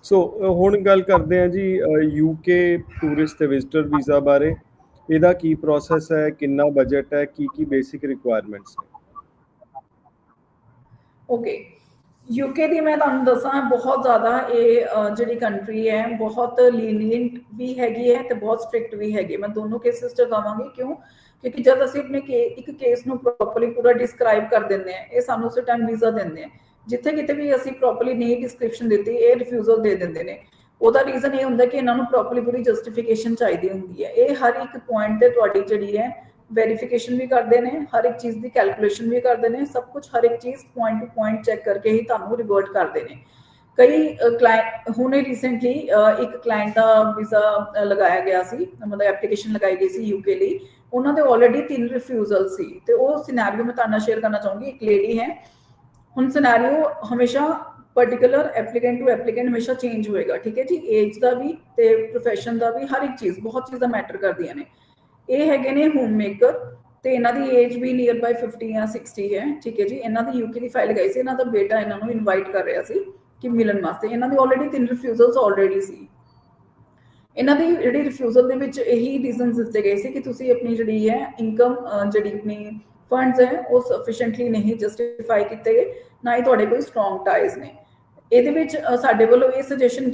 so uh, ਹੁਣ ਗੱਲ ਕਰਦੇ ਹਾਂ ਜੀ ਯੂਕੇ ਟੂਰਿਸਟ ਤੇ ਵਿਜ਼ਟਰ ਵੀਜ਼ਾ ਬਾਰੇ। ਇਹਦਾ ਕੀ ਪ੍ਰੋਸੈਸ ਹੈ ਕਿੰਨਾ ਬਜਟ ਹੈ ਕੀ ਕੀ ਬੇਸਿਕ ਰਿਕੁਆਇਰਮੈਂਟਸ ਹੈ ਓਕੇ ਯੂਕੇ ਦੀ ਮੈਂ ਤੁਹਾਨੂੰ ਦੱਸਾਂ, ਬਹੁਤ ਜ਼ਿਆਦਾ ਇਹ ਜਿਹੜੀ ਕੰਟਰੀ ਹੈ, ਬਹੁਤ ਲੀਨੀਅੰਟ ਵੀ ਹੈਗੀ ਹੈ ਤੇ ਬਹੁਤ ਸਟ੍ਰਿਕਟ ਵੀ ਹੈਗੀ ਮੈਂ ਦੋਨੋਂ ਕੇਸਿਸ ਚ ਕਹਾਂਗੀ ਕਿਉਂ? ਕਿਉਂਕਿ ਜਦ ਅਸੀਂ ਆਪਣੇ ਇੱਕ ਕੇਸ ਨੂੰ ਪ੍ਰੋਪਰਲੀ ਪੂਰਾ ਡਿਸਕ੍ਰਾਈਬ ਕਰ ਦਿੰਦੇ ਆ ਇਹ ਸਾਨੂੰ ਉਸੇ ਟਾਈਮ ਵੀਜ਼ਾ ਦਿੰਦੇ ਆ ਜਿੱਥੇ ਕਿਤੇ ਵੀ ਅਸੀਂ ਪ੍ਰੋਪਰਲੀ ਨਹੀਂ ਡਿਸਕ੍ਰਿਪਸ਼ਨ ਦਿੱਤੀ, ਇਹ ਰਿਫਿਊਜ਼ਲ ਦੇ ਦਿੰਦੇ ਨੇ। ਉਹਦਾ ਰੀਜ਼ਨ ਇਹ ਹੁੰਦਾ ਕਿ ਇਹਨਾਂ ਨੂੰ ਪ੍ਰੋਪਰਲੀ ਪੂਰੀ ਜਸਟੀਫਿਕੇਸ਼ਨ ਚਾਹੀਦੀ ਹੁੰਦੀ ਹੈ। ਇਹ ਹਰ ਇੱਕ ਪੁਆਇੰਟ ਤੇ ਤੁਹਾਡੀ ਜਿਹੜੀ ਹੈ ਵੈਰੀਫਿਕੇਸ਼ਨ ਵੀ ਕਰਦੇ ਨੇ, ਹਰ ਇੱਕ ਚੀਜ਼ ਦੀ ਕੈਲਕੂਲੇਸ਼ਨ ਵੀ ਕਰਦੇ ਨੇ, ਸਭ ਕੁਝ ਹਰ ਇੱਕ ਚੀਜ਼ ਪੁਆਇੰਟ ਟੂ ਪੁਆਇੰਟ ਚੈੱਕ ਕਰਕੇ ਹੀ ਤੁਹਾਨੂੰ ਰਿਵਰਟ ਕਰਦੇ ਨੇ। ਕਈ ਕਲਾਇੰਟ ਹੁਣੇ ਰੀਸੈਂਟਲੀ ਇੱਕ ਕਲਾਇੰਟ ਦਾ ਵੀਜ਼ਾ ਲਗਾਇਆ ਗਿਆ ਸੀ, ਮਤਲਬ ਐਪਲੀਕੇਸ਼ਨ ਲਗਾਈ ਗਈ ਸੀ ਯੂਕੇ ਲਈ, ਉਹਨਾਂ ਦੇ ਆਲਰੇਡੀ ਤਿੰਨ ਰਿਫਿਊਜ਼ਲ ਸੀ। ਤੇ ਉਹ ਸਿਨੈਰੀਓ ਮੈਂ ਤੁਹਾਡੇ ਸ਼ੇਅਰ ਕਰਨਾ ਚਾਹੂੰਗੀ, ਇੱਕ ਲੇਡੀ ਹੈ। ਹੁਣ ਸਿਨੈਰੀਓ ਹਮੇਸ਼ਾ ਪਾਰਟਿਕੂਲਰ ਐਪਲੀਕੈਂਟ ਟੂ ਐਪਲੀਕੈਂਟ ਹਮੇਸ਼ਾ ਚੇਂਜ ਹੋਏਗਾ, ਠੀਕ ਹੈ ਜੀ? ਏਜ ਦਾ ਵੀ ਤੇ profession ਦਾ ਵੀ, ਹਰ ਇੱਕ ਚੀਜ਼, ਬਹੁਤ ਚੀਜ਼ਾਂ ਮੈਟਰ ਕਰਦੀਆਂ ਨੇ। ਇਹ ਹੈਗੇ ਨੇ ਹੋਮ ਮੇਕਰ ਤੇ ਇਹਨਾਂ ਦੀ ਏਜ ਵੀ ਨੀਅਰ ਬਾਈ 50 ਜਾਂ 60 ਹੈ, ਠੀਕ ਹੈ ਜੀ। ਇਹਨਾਂ ਦੀ ਯੂਕੇ ਦੀ ਫਾਈਲ ਗਈ ਸੀ, ਇਹਨਾਂ ਦਾ ਬੇਟਾ ਇਹਨਾਂ ਨੂੰ ਇਨਵਾਈਟ ਕਰ ਰਿਹਾ ਸੀ ਕਿ ਮਿਲਣ ਵਾਸਤੇ। ਇਹਨਾਂ ਦੀ ਆਲਰੇਡੀ ਤਿੰਨ ਰਿਫਿਊਜ਼ਲਸ ਆਲਰੇਡੀ ਸੀ। ਇਹਨਾਂ ਦੀ ਜਿਹੜੀ ਰਿਫਿਊਜ਼ਲ ਦੇ ਵਿੱਚ ਇਹੀ ਰੀਜ਼ਨਸ ਦਿੱਤੇ ਗਏ ਸੀ ਕਿ ਤੁਸੀਂ ਆਪਣੀ ਜਿਹੜੀ ਹੈ ਇਨਕਮ ਜਿਹੜੀ ਆਪਣੀ ਫੰਡਸ ਹੈ, ਉਹ ਸਫੀਸ਼ੀਐਂਟਲੀ ਨਹੀਂ ਜਸਟੀਫਾਈ ਕੀਤੇ ਗਏ। ਨਾ ਹੀ ਤੁਹਾਡੇ ਕੋਈ ਸਟਰੋਂਗ ਟਾਈਜ਼ ਨੇ। ਇਹਦੇ ਵਿੱਚ ਸਾਡੇ ਵੱਲੋਂ ਇਹ ਸੁਜੈਸ਼ਨ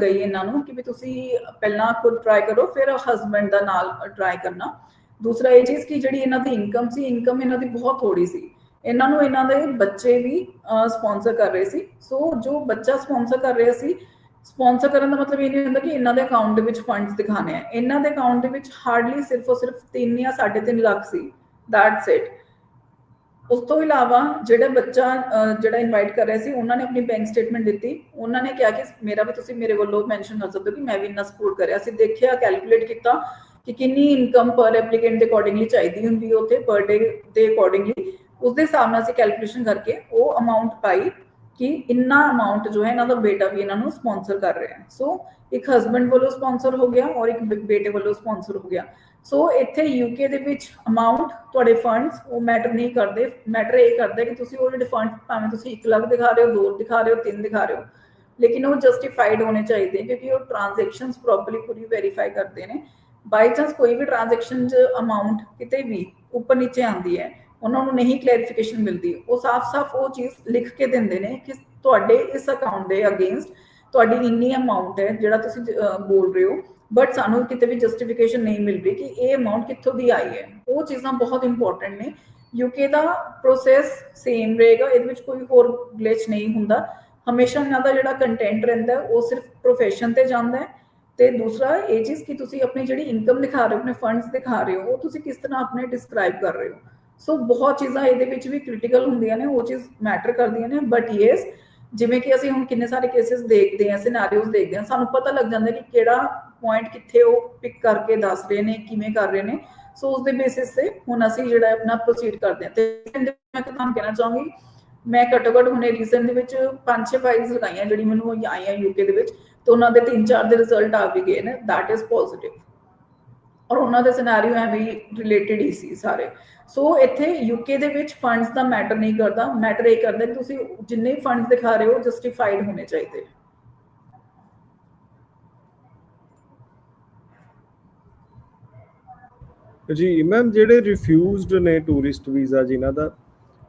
ਗਈ ਇਹਨਾਂ ਨੂੰ ਕਿ ਵੀ ਤੁਸੀਂ ਪਹਿਲਾਂ ਖੁਦ ਟਰਾਈ ਕਰੋ, ਫਿਰ ਹਸਬੰਡ ਦਾ ਨਾਲ ਟਰਾਈ ਕਰਨਾ। ਦੂਸਰਾ ਇਹ ਚੀਜ਼ ਕਿ ਜਿਹੜੀ ਇਹਨਾਂ ਦੀ ਇਨਕਮ ਸੀ ਇਨਕਮ ਇਹਨਾਂ ਦੀ ਬਹੁਤ ਥੋੜੀ ਸੀ। ਇਹਨਾਂ ਨੂੰ ਇਹਨਾਂ ਦੇ ਬੱਚੇ ਵੀ ਸਪਾਂਸਰ ਕਰ ਰਹੇ ਸੀ। ਸੋ ਜੋ ਬੱਚਾ ਸਪਾਂਸਰ ਕਰ ਰਿਹਾ ਸੀ ਸਪਾਂਸਰ ਕਰਨ ਦਾ ਮਤਲਬ ਇਹ ਨਹੀਂ ਹੁੰਦਾ ਕਿ ਇਹਨਾਂ ਦੇ ਅਕਾਊਂਟ ਦੇ ਵਿੱਚ ਫੰਡਸ ਦਿਖਾਣੇ ਆ। ਇਹਨਾਂ ਦੇ ਅਕਾਊਂਟ ਦੇ ਵਿੱਚ ਹਾਰਡਲੀ ਸਿਰਫ ਔਰ ਸਿਰਫ 3 ਜਾਂ 3.5 ਲੱਖ ਸੀ। ਦੈਟਸ ਇਟ ਉਸ ਤੋਂ ਇਲਾਵਾ ਜਿਹੜਾ ਬੱਚਾ ਜਿਹੜਾ ਇਨਵਾਈਟ ਕਰ ਰਿਹਾ ਸੀ, ਉਹਨਾਂ ਨੇ ਆਪਣੀ ਬੈਂਕ ਸਟੇਟਮੈਂਟ ਦਿੱਤੀ। ਉਹਨਾਂ ਨੇ ਕਿਹਾ ਕਿ ਮੇਰਾ ਵੀ ਤੁਸੀਂ ਮੇਰੇ ਵੱਲੋਂ ਮੈਂਸ਼ਨ ਕਰ ਸਕਦੇ ਹੋ ਕਿ ਮੈਂ ਵੀ ਇੰਨਾ ਸਪੋਰਟ ਕਰਿਆ ਸੀ ਦੇਖਿਆ ਕੈਲਕੂਲੇਟ ਕੀਤਾ ਕਿ ਕਿੰਨੀ ਇਨਕਮ ਪਰ ਐਪਲੀਕੈਂਟ ਦੇ ਅਕੋਰਡਿੰਗਲੀ ਚਾਹੀਦੀ ਹੁੰਦੀ ਹੈ ਉੱਥੇ ਪਰ ਡੇ ਦੇ ਅਕੋਰਡਿੰਗਲੀ ਉਸ ਦੇ ਹਿਸਾਬ ਨਾਲ ਅਸੀਂ ਕੈਲਕੂਲੇਸ਼ਨ ਕਰਕੇ ਉਹ ਅਮਾਉਂਟ ਪਾਈ। ਕਿ ਇੰਨਾ ਅਮਾਉਂਟ ਜੋ ਹੈ, ਇਹਨਾਂ ਦਾ ਬੇਟਾ ਵੀ ਇਹਨਾਂ ਨੂੰ ਸਪਾਂਸਰ ਕਰ ਰਿਹਾ ਹੈ। ਸੋ ਇੱਕ ਹਸਬੰਡ ਵੱਲੋਂ ਸਪਾਂਸਰ ਹੋ ਗਿਆ ਔਰ ਇੱਕ ਬੇਟੇ ਵੱਲੋਂ ਸਪਾਂਸਰ ਹੋ ਗਿਆ। ਸੋ ਇੱਥੇ ਯੂਕੇ ਦੇ ਵਿੱਚ ਅਮਾਉਂਟ ਤੁਹਾਡੇ ਫੰਡਸ ਉਹ ਮੈਟਰ ਨਹੀਂ ਕਰਦੇ। ਮੈਟਰ ਇਹ ਕਰਦਾ ਕਿ ਤੁਸੀਂ ਉਹ ਜਿਹੜੇ ਫੰਡ ਭਾਵੇਂ ਤੁਸੀਂ 1 ਲੱਖ ਦਿਖਾ ਰਹੇ ਹੋ 2 ਦਿਖਾ ਰਹੇ ਹੋ 3 ਦਿਖਾ ਰਹੇ ਹੋ, ਲੇਕਿਨ ਉਹ ਜਸਟੀਫਾਈਡ ਹੋਣੇ ਚਾਹੀਦੇ ਕਿਉਂਕਿ ਉਹ ਟ੍ਰਾਂਜੈਕਸ਼ਨਸ ਪ੍ਰੋਪਰਲੀ ਪੂਰੀ ਵੈਰੀਫਾਈ ਕਰਦੇ ਨੇ। ਬਾਈ ਚਾਂਸ ਕੋਈ ਵੀ ਟ੍ਰਾਂਜੈਕਸ਼ਨ ਚ ਅਮਾਉਂਟ ਕਿਤੇ ਵੀ ਉੱਪਰ ਨੀਚੇ ਆਂਦੀ ਹੈ ਉਹਨਾਂ ਨੂੰ ਨਹੀਂ ਕਲੈਰੀਫਿਕੇਸ਼ਨ ਮਿਲਦੀ। ਉਹ ਸਾਫ਼-ਸਾਫ਼ ਉਹ ਚੀਜ਼ ਲਿਖ ਕੇ ਦਿੰਦੇ ਨੇ ਕਿ ਤੁਹਾਡੇ ਇਸ ਅਕਾਊਂਟ ਦੇ ਅਗੇਂਸਟ ਤੁਹਾਡੀ ਇੰਨੀ ਅਮਾਉਂਟ ਹੈ ਜਿਹੜਾ ਤੁਸੀਂ ਬੋਲ ਰਹੇ ਹੋ। ਬਟ ਸਾਨੂੰ ਕਿਤੇ ਵੀ ਜਸਟੀਫਿਕੇਸ਼ਨ ਨਹੀਂ ਮਿਲ ਰਹੀ ਕਿ ਇਹ ਅਮਾਉਂਟ ਕਿੱਥੋਂ ਦੀ ਆਈ ਹੈ। ਉਹ ਚੀਜ਼ਾਂ ਬਹੁਤ ਇੰਪੋਰਟੈਂਟ ਨੇ। ਯੂਕੇ ਦਾ ਪ੍ਰੋਸੈਸ ਸੇਮ ਰਹੇਗਾ, ਇਹਦੇ ਵਿੱਚ ਕੋਈ ਹੋਰ ਗਲਿਚ ਨਹੀਂ ਹੁੰਦਾ। ਹਮੇਸ਼ਾ ਇਹਨਾਂ ਦਾ ਜਿਹੜਾ ਕੰਟੈਂਟ ਰਹਿੰਦਾ, ਉਹ ਸਿਰਫ ਪ੍ਰੋਫੈਸ਼ਨ ਤੇ ਜਾਂਦਾ ਹੈ। ਤੇ ਦੂਸਰਾ, ਇਹ ਚੀਜ਼ ਕਿ ਤੁਸੀਂ ਆਪਣੀ ਜਿਹੜੀ ਇਨਕਮ ਦਿਖਾ ਰਹੇ ਹੋ, ਆਪਣੇ ਫੰਡਸ ਦਿਖਾ ਰਹੇ ਹੋ, ਉਹ ਤੁਸੀਂ ਕਿਸ ਤਰ੍ਹਾਂ ਆਪਣੇ ਡਿਸਕ੍ਰਾਈਬ ਕਰ ਰਹੇ ਹੋ। ਸੋ ਬਹੁਤ ਚੀਜ਼ਾਂ ਇਹਦੇ ਵਿੱਚ ਵੀ ਕ੍ਰਿਟੀਕਲ ਹੁੰਦੀਆਂ ਨੇ, ਉਹ ਚੀਜ਼ ਮੈਟਰ ਕਰਦੀਆਂ ਨੇ ਬਟ ਯੈਸ ਜਿਵੇਂ ਕਿ ਅਸੀਂ ਹੁਣ ਕਿੰਨੇ ਸਾਰੇ ਕੇਸਿਸ ਦੇਖਦੇ ਹਾਂ ਸਿਨੈਰੀਓਜ਼ ਦੇਖਦੇ ਹਾਂ, ਸਾਨੂੰ ਪਤਾ ਲੱਗ ਜਾਂਦਾ ਕਿ ਕਿਹੜਾ ਪੁਆਇੰਟ ਕਿੱਥੇ ਉਹ ਪਿਕ ਕਰਕੇ ਦੱਸ ਰਹੇ ਨੇ, ਕਿਵੇਂ ਕਰ ਰਹੇ ਨੇ। ਸੋ ਉਸ ਦੇ ਬੇਸਿਸ ਤੇ ਹੁਣ ਅਸੀਂ ਜਿਹੜਾ ਆਪਣਾ ਪ੍ਰੋਸੀਡ ਕਰਦੇ ਹਾਂ। ਤੇ ਮੈਂ ਤੁਹਾਨੂੰ ਕਹਿਣਾ ਚਾਹੂੰਗੀ, ਮੈਂ ਘੱਟੋ ਘੱਟ ਹੁਣੇ ਰੀਸੈਂਟ ਦੇ ਵਿੱਚ ਪੰਜ ਛੇ ਫਾਈਲਸ ਲਗਾਈਆਂ ਜਿਹੜੀ ਮੈਨੂੰ ਆਈਆਂ ਯੂਕੇ ਦੇ ਵਿੱਚ, ਤੇ ਉਹਨਾਂ ਦੇ ਤਿੰਨ ਚਾਰ ਦੇ ਰਿਜ਼ਲਟ ਆ ਵੀ ਗਏ ਨੇ, that is positive ਔਰ ਉਹਨਾਂ ਦੇ ਸਿਨੈਰੀਓ ਐਵੇਂ ਰਿਲੇਟਡ ਹੀ ਸੀ ਸਾਰੇ। ਸੋ ਇੱਥੇ ਯੂਕੇ ਦੇ ਵਿੱਚ ਫੰਡਸ ਦਾ ਮੈਟਰ ਨਹੀਂ ਕਰਦਾ ਮੈਟਰ ਇਹ ਕਰਦਾ ਕਿ ਤੁਸੀਂ ਜਿੰਨੇ ਫੰਡਸ ਦਿਖਾ ਰਹੇ ਹੋ ਜਸਟੀਫਾਈਡ ਹੋਣੇ ਚਾਹੀਦੇ। ਜੀ ਮੈਮ ਜਿਹੜੇ ਰਿਫਿਊਜ਼ਡ ਨੇ ਟੂਰਿਸਟ ਵੀਜ਼ਾ ਜਿਨ੍ਹਾਂ ਦਾ,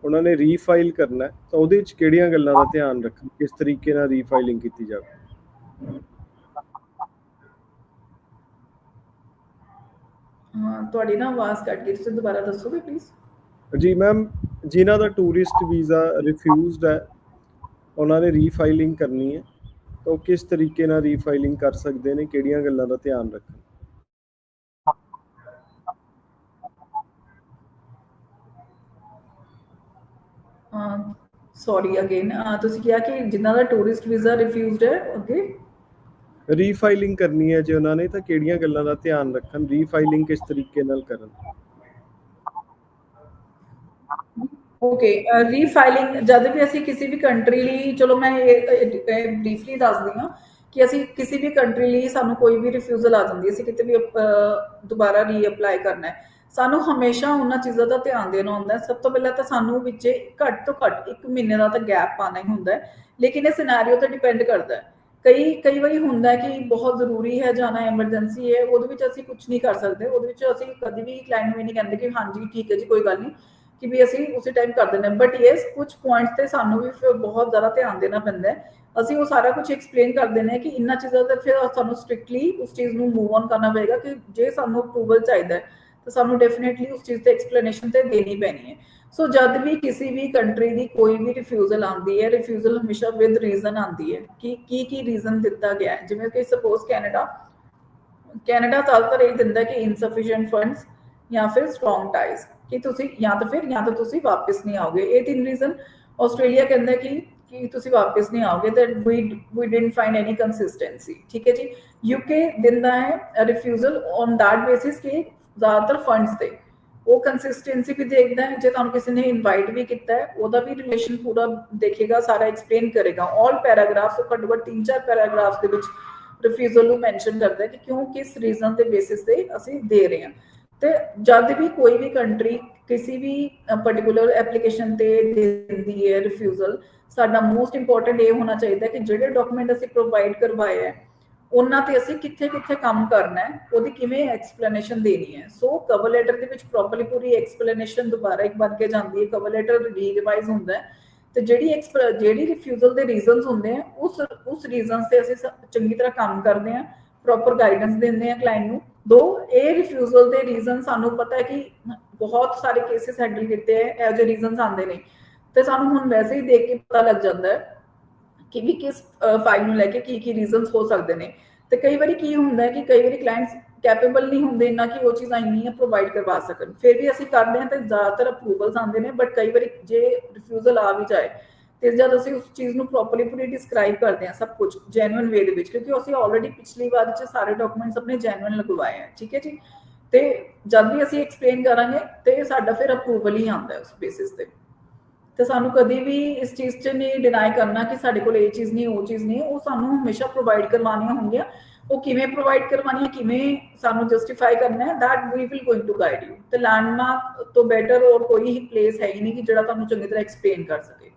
ਉਹਨਾਂ ਨੇ ਰੀਫਾਈਲ ਕਰਨਾ ਤਾਂ ਉਹਦੇ ਵਿੱਚ ਕਿਹੜੀਆਂ ਗੱਲਾਂ ਦਾ ਧਿਆਨ ਰੱਖਣ, ਕਿਸ ਤਰੀਕੇ ਨਾਲ ਰੀਫਾਈਲਿੰਗ ਕੀਤੀ ਜਾਵੇ? ਹਾਂ ਤੁਹਾਡੀ ਨਾ ਆਵਾਜ਼ ਕੱਟ ਗਈ ਤੁਸੀਂ ਦੁਬਾਰਾ ਦੱਸੋਗੇ ਪਲੀਜ਼ ਜੀ ਮੈਮ ਜਿਨ੍ਹਾਂ ਦਾ ਟੂਰਿਸਟ ਵੀਜ਼ਾ ਰਿਫਿਊਜ਼ਡ ਹੈ ਉਹਨਾਂ ਨੇ ਰੀਫਾਈਲਿੰਗ ਕਰਨੀ ਹੈ। ਤਾਂ ਉਹ ਕਿਸ ਤਰੀਕੇ ਨਾਲ ਰੀਫਾਈਲਿੰਗ ਕਰ ਸਕਦੇ ਨੇ ਕਿਹੜੀਆਂ ਗੱਲਾਂ ਦਾ ਧਿਆਨ ਰੱਖਣ? ਸੌਰੀ ਅਗੇਨ ਤੁਸੀਂ ਕਿਹਾ ਕਿ ਜਿਨ੍ਹਾਂ ਦਾ ਟੂਰਿਸਟ ਵੀਜ਼ਾ ਰਿਫਿਊਜ਼ਡ ਹੈ ਅੱਗੇ? ਰੀਫਾਈਲਿੰਗ ਕਰਨੀ ਹੈ ਜੇ ਉਹਨਾਂ ਨੇ, ਤਾਂ ਕਿਹੜੀਆਂ ਗੱਲਾਂ ਦਾ ਧਿਆਨ ਰੱਖਣ? ਰੀਫਾਈਲਿੰਗ ਕਿਸ ਤਰੀਕੇ ਨਾਲ ਕਰਨ? ਓਕੇ ਰੀਫਾਈਲਿੰਗ ਜਦ ਵੀ ਅਸੀਂ ਕਿਸੇ ਵੀ ਕੰਟਰੀ ਲਈ, ਚਲੋ ਮੈਂ ਬਰੀਫਲੀ ਦੱਸਦੀ ਹਾਂ ਕਿ ਅਸੀਂ ਕਿਸੇ ਵੀ ਕੰਟਰੀ ਲਈ ਸਾਨੂੰ ਕੋਈ ਵੀ ਰਿਫਿਊਜ਼ਲ ਆ ਜਾਂਦੀ ਹੈ, ਅਸੀਂ ਕਿਤੇ ਵੀ ਦੁਬਾਰਾ ਰੀਅਪਲਾਈ ਕਰਨਾ ਹੈ, ਸਾਨੂੰ ਹਮੇਸ਼ਾ ਉਹਨਾਂ ਚੀਜ਼ਾਂ ਦਾ ਧਿਆਨ ਦੇਣਾ ਹੁੰਦਾ ਸਭ ਤੋਂ ਪਹਿਲਾਂ ਤਾਂ ਸਾਨੂੰ ਵਿੱਚ ਘੱਟ ਤੋਂ ਘੱਟ 1 ਮਹੀਨੇ ਦਾ ਤਾਂ ਗੈਪ ਪਾਣਾ ਹੀ ਹੁੰਦਾ ਹੈ, ਲੇਕਿਨ ਇਹ ਸਿਨੈਰੀਓ ਤੇ ਡਿਪੈਂਡ ਕਰਦਾ ਹੈ। ਕਈ ਕਈ ਵਾਰੀ ਹੁੰਦਾ ਕਿ ਬਹੁਤ ਜ਼ਰੂਰੀ ਹੈ ਜਾਣਾ ਐਮਰਜੈਂਸੀ ਹੈ ਉਹਦੇ ਵਿੱਚ ਅਸੀਂ ਕੁਝ ਨਹੀਂ ਕਰ ਸਕਦੇ। ਉਹਦੇ ਵਿੱਚ ਅਸੀਂ ਕਦੀ ਵੀ ਕਲਾਇੰਟ ਨੂੰ ਇਹ ਨਹੀਂ ਕਹਿੰਦੇ ਕਿ ਹਾਂਜੀ, ਠੀਕ ਹੈ ਜੀ, ਕੋਈ ਗੱਲ ਨਹੀਂ, ਕਿ ਵੀ ਅਸੀਂ ਉਸੇ ਟਾਈਮ ਕਰ ਦਿੰਦੇ ਹਾਂ। ਬਟ ਯੈਸ ਕੁਝ ਪੁਆਇੰਟਸ ਤੇ ਸਾਨੂੰ ਵੀ ਫਿਰ ਬਹੁਤ ਜ਼ਿਆਦਾ ਧਿਆਨ ਦੇਣਾ ਪੈਂਦਾ ਹੈ। ਅਸੀਂ ਉਹ ਸਾਰਾ ਕੁਝ ਐਕਸਪਲੇਨ ਕਰ ਦਿੰਦੇ ਹਾਂ ਕਿ ਇੰਨਾ ਚੀਜ਼ਾਂ ਤੇ ਫਿਰ ਸਾਨੂੰ ਸਟ੍ਰਿਕਟਲੀ ਉਸ ਚੀਜ਼ ਨੂੰ ਮੂਵ ਔਨ ਕਰਨਾ ਪਏਗਾ ਕਿ ਜੇ ਸਾਨੂੰ ਅਪਰੂਵਲ ਚਾਹੀਦਾ ਹੈ, ਤਾਂ ਸਾਨੂੰ ਡੈਫੀਨਿਟਲੀ ਉਸ ਚੀਜ਼ ਤੇ ਐਕਸਪਲੇਨੇਸ਼ਨ ਤੇ ਦੇਣੀ ਪੈਣੀ ਹੈ। ਸੋ ਜਦ ਵੀ ਕਿਸੇ ਵੀ ਕੰਟਰੀ ਦੀ ਕੋਈ ਵੀ ਰਿਫਿਊਜ਼ਲ ਆਉਂਦੀ ਹੈ ਰਿਫਿਊਜ਼ਲ ਹਮੇਸ਼ਾ ਵਿਦ ਰੀਜ਼ਨ ਆਉਂਦੀ ਹੈ ਕਿ ਕੀ ਕੀ ਰੀਜ਼ਨ ਦਿੱਤਾ ਗਿਆ ਹੈ ਜਿਵੇਂ ਕਿ ਸਪੋਜ਼ ਕੈਨੇਡਾ ਕੈਨੇਡਾ ਜ਼ਿਆਦਾਤਰ ਇਹ ਦਿੰਦਾ ਕਿ ਇਨਸਫੀਸ਼ੀਐਂਟ ਫੰਡਸ ਜਾਂ ਫਿਰ ਸਟਰੋਂਗ ਟਾਈਜ਼ ਕਿ ਤੁਸੀਂ ਜਾਂ ਤਾਂ ਫਿਰ ਜਾਂ ਤਾਂ ਤੁਸੀਂ ਵਾਪਸ ਨਹੀਂ ਆਓਗੇ ਇਹ ਤਿੰਨ ਰੀਜ਼ਨ ਆਸਟ੍ਰੇਲੀਆ ਕਹਿੰਦਾ ਕਿ ਕਿ ਤੁਸੀਂ ਵਾਪਸ ਨਹੀਂ ਆਓਗੇ that we we didn't find any consistency ਠੀਕ ਹੈ ਜੀ ਯੂਕੇ ਦਿੰਦਾ ਹੈ ਰਿਫਿਊਜ਼ਲ ਔਨ that basis ਕਿ ਜ਼ਿਆਦਾਤਰ ਫੰਡਸ ਤੇ ਉਹ ਕੰਸਿਸਟੈਂਸੀ ਵੀ ਦੇਖਦਾ ਹੈ, ਜੇ ਤੁਹਾਨੂੰ ਕਿਸੇ ਨੇ ਇਨਵਾਈਟ ਵੀ ਕੀਤਾ ਹੈ, ਉਹਦਾ ਵੀ ਰਿਲੇਸ਼ਨ ਪੂਰਾ ਦੇਖੇਗਾ, ਸਾਰਾ ਐਕਸਪਲੇਨ ਕਰੇਗਾ। ਆਲ ਪੈਰਾਗ੍ਰਾਫਸ ਘੱਟੋ ਘੱਟ ਤਿੰਨ ਚਾਰ ਪੈਰਾਗ੍ਰਾਫਸ ਦੇ ਵਿੱਚ ਰਿਫਿਊਜ਼ਲ ਨੂੰ ਮੈਂਸ਼ਨ ਕਰਦਾ ਹੈ ਕਿ ਕਿਉਂ, ਕਿਸ ਰੀਜ਼ਨ ਦੇ ਬੇਸਿਸ ਤੇ ਅਸੀਂ ਦੇ ਰਹੇ ਹਾਂ। ਤੇ ਜਦ ਵੀ ਕੋਈ ਵੀ ਕੰਟਰੀ ਕਿਸੇ ਵੀ ਪਾਰਟਿਕੂਲਰ ਐਪਲੀਕੇਸ਼ਨ ਤੇ ਦਿੰਦੀ ਹੈ ਰਿਫਿਊਜ਼ਲ ਸਾਡਾ ਮੋਸਟ ਇੰਪੋਰਟੈਂਟ ਇਹ ਹੋਣਾ ਚਾਹੀਦਾ ਕਿ ਜਿਹੜੇ ਡਾਕੂਮੈਂਟ ਅਸੀਂ ਪ੍ਰੋਵਾਈਡ ਕਰਵਾਏ ਹੈ ਉਹਨਾਂ ਤੇ ਅਸੀਂ ਕਿੱਥੇ ਕਿੱਥੇ ਕੰਮ ਕਰਨਾ ਹੈ, ਉਹਦੀ ਕਿਵੇਂ ਐਕਸਪਲੇਨੇਸ਼ਨ ਦੇਣੀ ਹੈ। ਸੋ ਕਵਰ ਲੈਟਰ ਦੇ ਵਿੱਚ ਪ੍ਰੋਪਰਲੀ ਪੂਰੀ ਐਕਸਪਲੇਨੇਸ਼ਨ ਦੁਬਾਰਾ ਇੱਕ ਬਣ ਕੇ ਜਾਂਦੀ ਹੈ। ਕਵਰ ਲੈਟਰ ਰੀਵਾਈਜ਼ ਹੁੰਦਾ ਹੈ। ਤੇ ਜਿਹੜੀ ਜਿਹੜੀ ਰਿਫਿਊਜ਼ਲ ਦੇ ਰੀਜ਼ਨਸ ਹੁੰਦੇ ਆ ਉਸ ਉਸ ਰੀਜ਼ਨਸ ਤੇ ਅਸੀਂ ਚੰਗੀ ਤਰ੍ਹਾਂ ਕੰਮ ਕਰਦੇ ਆ ਪ੍ਰੋਪਰ ਗਾਈਡੈਂਸ ਦਿੰਦੇ ਆ ਕਲਾਇੰਟ ਨੂੰ। ਦੋ, ਇਹ ਰਿਫਿਊਜ਼ਲ ਦੇ ਰੀਜ਼ਨ ਸਾਨੂੰ ਪਤਾ ਹੈ ਕਿ ਬਹੁਤ ਸਾਰੇ ਕੇਸਿਸ ਹੈਂਡਲ ਕੀਤੇ ਹੈ, ਇਹੋ ਰੀਜ਼ਨਸ ਆਉਂਦੇ ਨੇ। ਤੇ ਸਾਨੂੰ ਹੁਣ ਵੈਸੇ ਹੀ ਦੇਖ ਕੇ ਪਤਾ ਲੱਗ ਜਾਂਦਾ ਹੈ ਕਿ ਵੀ ਕਿਸ ਫਾਈਲ ਨੂੰ ਲੈ ਕੇ ਕੀ ਕੀ ਰੀਜ਼ਨਸ ਹੋ ਸਕਦੇ ਨੇ। ਤੇ ਕਈ ਵਾਰੀ ਕੀ ਹੁੰਦਾ ਹੈ ਕਿ ਕਈ ਵਾਰੀ ਕਲਾਇੰਟਸ ਕੈਪੇਬਲ ਨਹੀਂ ਹੁੰਦੇ, ਇੰਨਾ ਕਿ ਉਹ ਚੀਜ਼ਾਂ ਇੰਨੀਆਂ ਪ੍ਰੋਵਾਈਡ ਕਰਵਾ ਸਕਣ। ਫਿਰ ਵੀ ਅਸੀਂ ਕਰਦੇ ਹਾਂ ਤੇ ਜ਼ਿਆਦਾਤਰ ਅਪਰੂਵਲਸ ਆਉਂਦੇ ਨੇ ਬਟ ਕਈ ਵਾਰੀ ਜੇ ਰਿਫਿਊਜ਼ਲ ਆ ਵੀ ਜਾਏ, ਤੇ ਜਦ ਅਸੀਂ ਉਸ ਚੀਜ਼ ਨੂੰ ਪ੍ਰੋਪਰਲੀ ਪੂਰੀ ਡਿਸਕ੍ਰਾਈਬ ਕਰਦੇ ਹਾਂ ਸਭ ਕੁਝ ਜੈਨੂਇਨ ਵੇ ਦੇ ਵਿੱਚ, ਕਿਉਂਕਿ ਅਸੀਂ ਆਲਰੇਡੀ ਪਿਛਲੀ ਵਾਰ ਚ ਸਾਰੇ ਡਾਕੂਮੈਂਟਸ ਆਪਣੇ ਜੈਨੂਇਨ ਲਗਵਾਏ ਆ, ਠੀਕ ਹੈ ਜੀ? ਤੇ ਜਦ ਵੀ ਅਸੀਂ ਐਕਸਪਲੇਨ ਕਰਾਂਗੇ, ਤੇ ਸਾਡਾ ਫਿਰ ਅਪਰੂਵਲ ਹੀ ਆਉਂਦਾ ਉਸ ਬੇਸਿਸ ਤੇ। ਤੇ ਸਾਨੂੰ ਕਦੀ ਵੀ ਇਸ ਚੀਜ਼ 'ਚ ਨਹੀਂ ਡਿਨਾਈ ਕਰਨਾ ਕਿ ਸਾਡੇ ਕੋਲ ਇਹ ਚੀਜ਼ ਨਹੀਂ, ਉਹ ਚੀਜ਼ ਨਹੀਂ। ਉਹ ਸਾਨੂੰ ਹਮੇਸ਼ਾ ਪ੍ਰੋਵਾਈਡ ਕਰਵਾਉਣੀਆਂ ਹੋਣਗੀਆਂ। ਉਹ ਕਿਵੇਂ ਪ੍ਰੋਵਾਈਡ ਕਰਵਾਉਣੀਆਂ, ਕਿਵੇਂ ਸਾਨੂੰ ਜਸਟੀਫਾਈ ਕਰਨਾ ਹੈ, that we will going to guide you ਤੇ ਲੈਂਡਮਾਰਕ ਤੋਂ ਬੈਟਰ ਹੋਰ ਕੋਈ ਪਲੇਸ ਹੈ ਹੀ ਨਹੀਂ ਕਿ ਜਿਹੜਾ ਤੁਹਾਨੂੰ ਚੰਗੀ ਤਰ੍ਹਾਂ ਐਕਸਪਲੇਨ ਕਰ ਸਕੇ।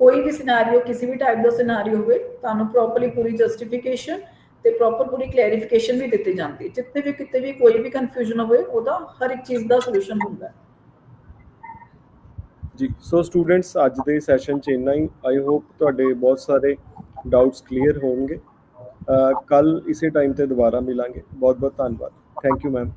ਕੋਈ ਵੀ ਸਿਨੈਰੀਓ ਕਿਸੇ ਵੀ ਟਾਈਪ ਦਾ ਸਿਨੈਰੀਓ ਹੋਵੇ, ਤੁਹਾਨੂੰ ਪ੍ਰੋਪਰਲੀ ਪੂਰੀ ਜਸਟੀਫਿਕੇਸ਼ਨ ਤੇ ਪ੍ਰੋਪਰ ਪੂਰੀ ਕਲੈਰੀਫਿਕੇਸ਼ਨ ਵੀ ਦਿੱਤੀ ਜਾਂਦੀ ਜਿੱਥੇ ਵੀ ਕਿਤੇ ਵੀ ਕੋਈ ਵੀ ਕਨਫਿਊਜ਼ਨ ਹੋਵੇ, ਉਹਦਾ ਹਰ ਇੱਕ ਚੀਜ਼ ਦਾ ਸੋਲੂਸ਼ਨ ਹੁੰਦਾ ਹੈ। ਜੀ ਸੋ ਸਟੂਡੈਂਟਸ ਅੱਜ ਦੇ ਸੈਸ਼ਨ 'ਚ ਇੰਨਾ ਹੀ। ਆਈ ਹੋਪ ਤੁਹਾਡੇ ਬਹੁਤ ਸਾਰੇ ਡਾਊਟਸ ਕਲੀਅਰ ਹੋਣਗੇ। ਕੱਲ ਇਸੇ ਟਾਈਮ ਤੇ ਦੁਬਾਰਾ ਮਿਲਾਂਗੇ। ਬਹੁਤ ਬਹੁਤ ਧੰਨਵਾਦ। Thank you ma'am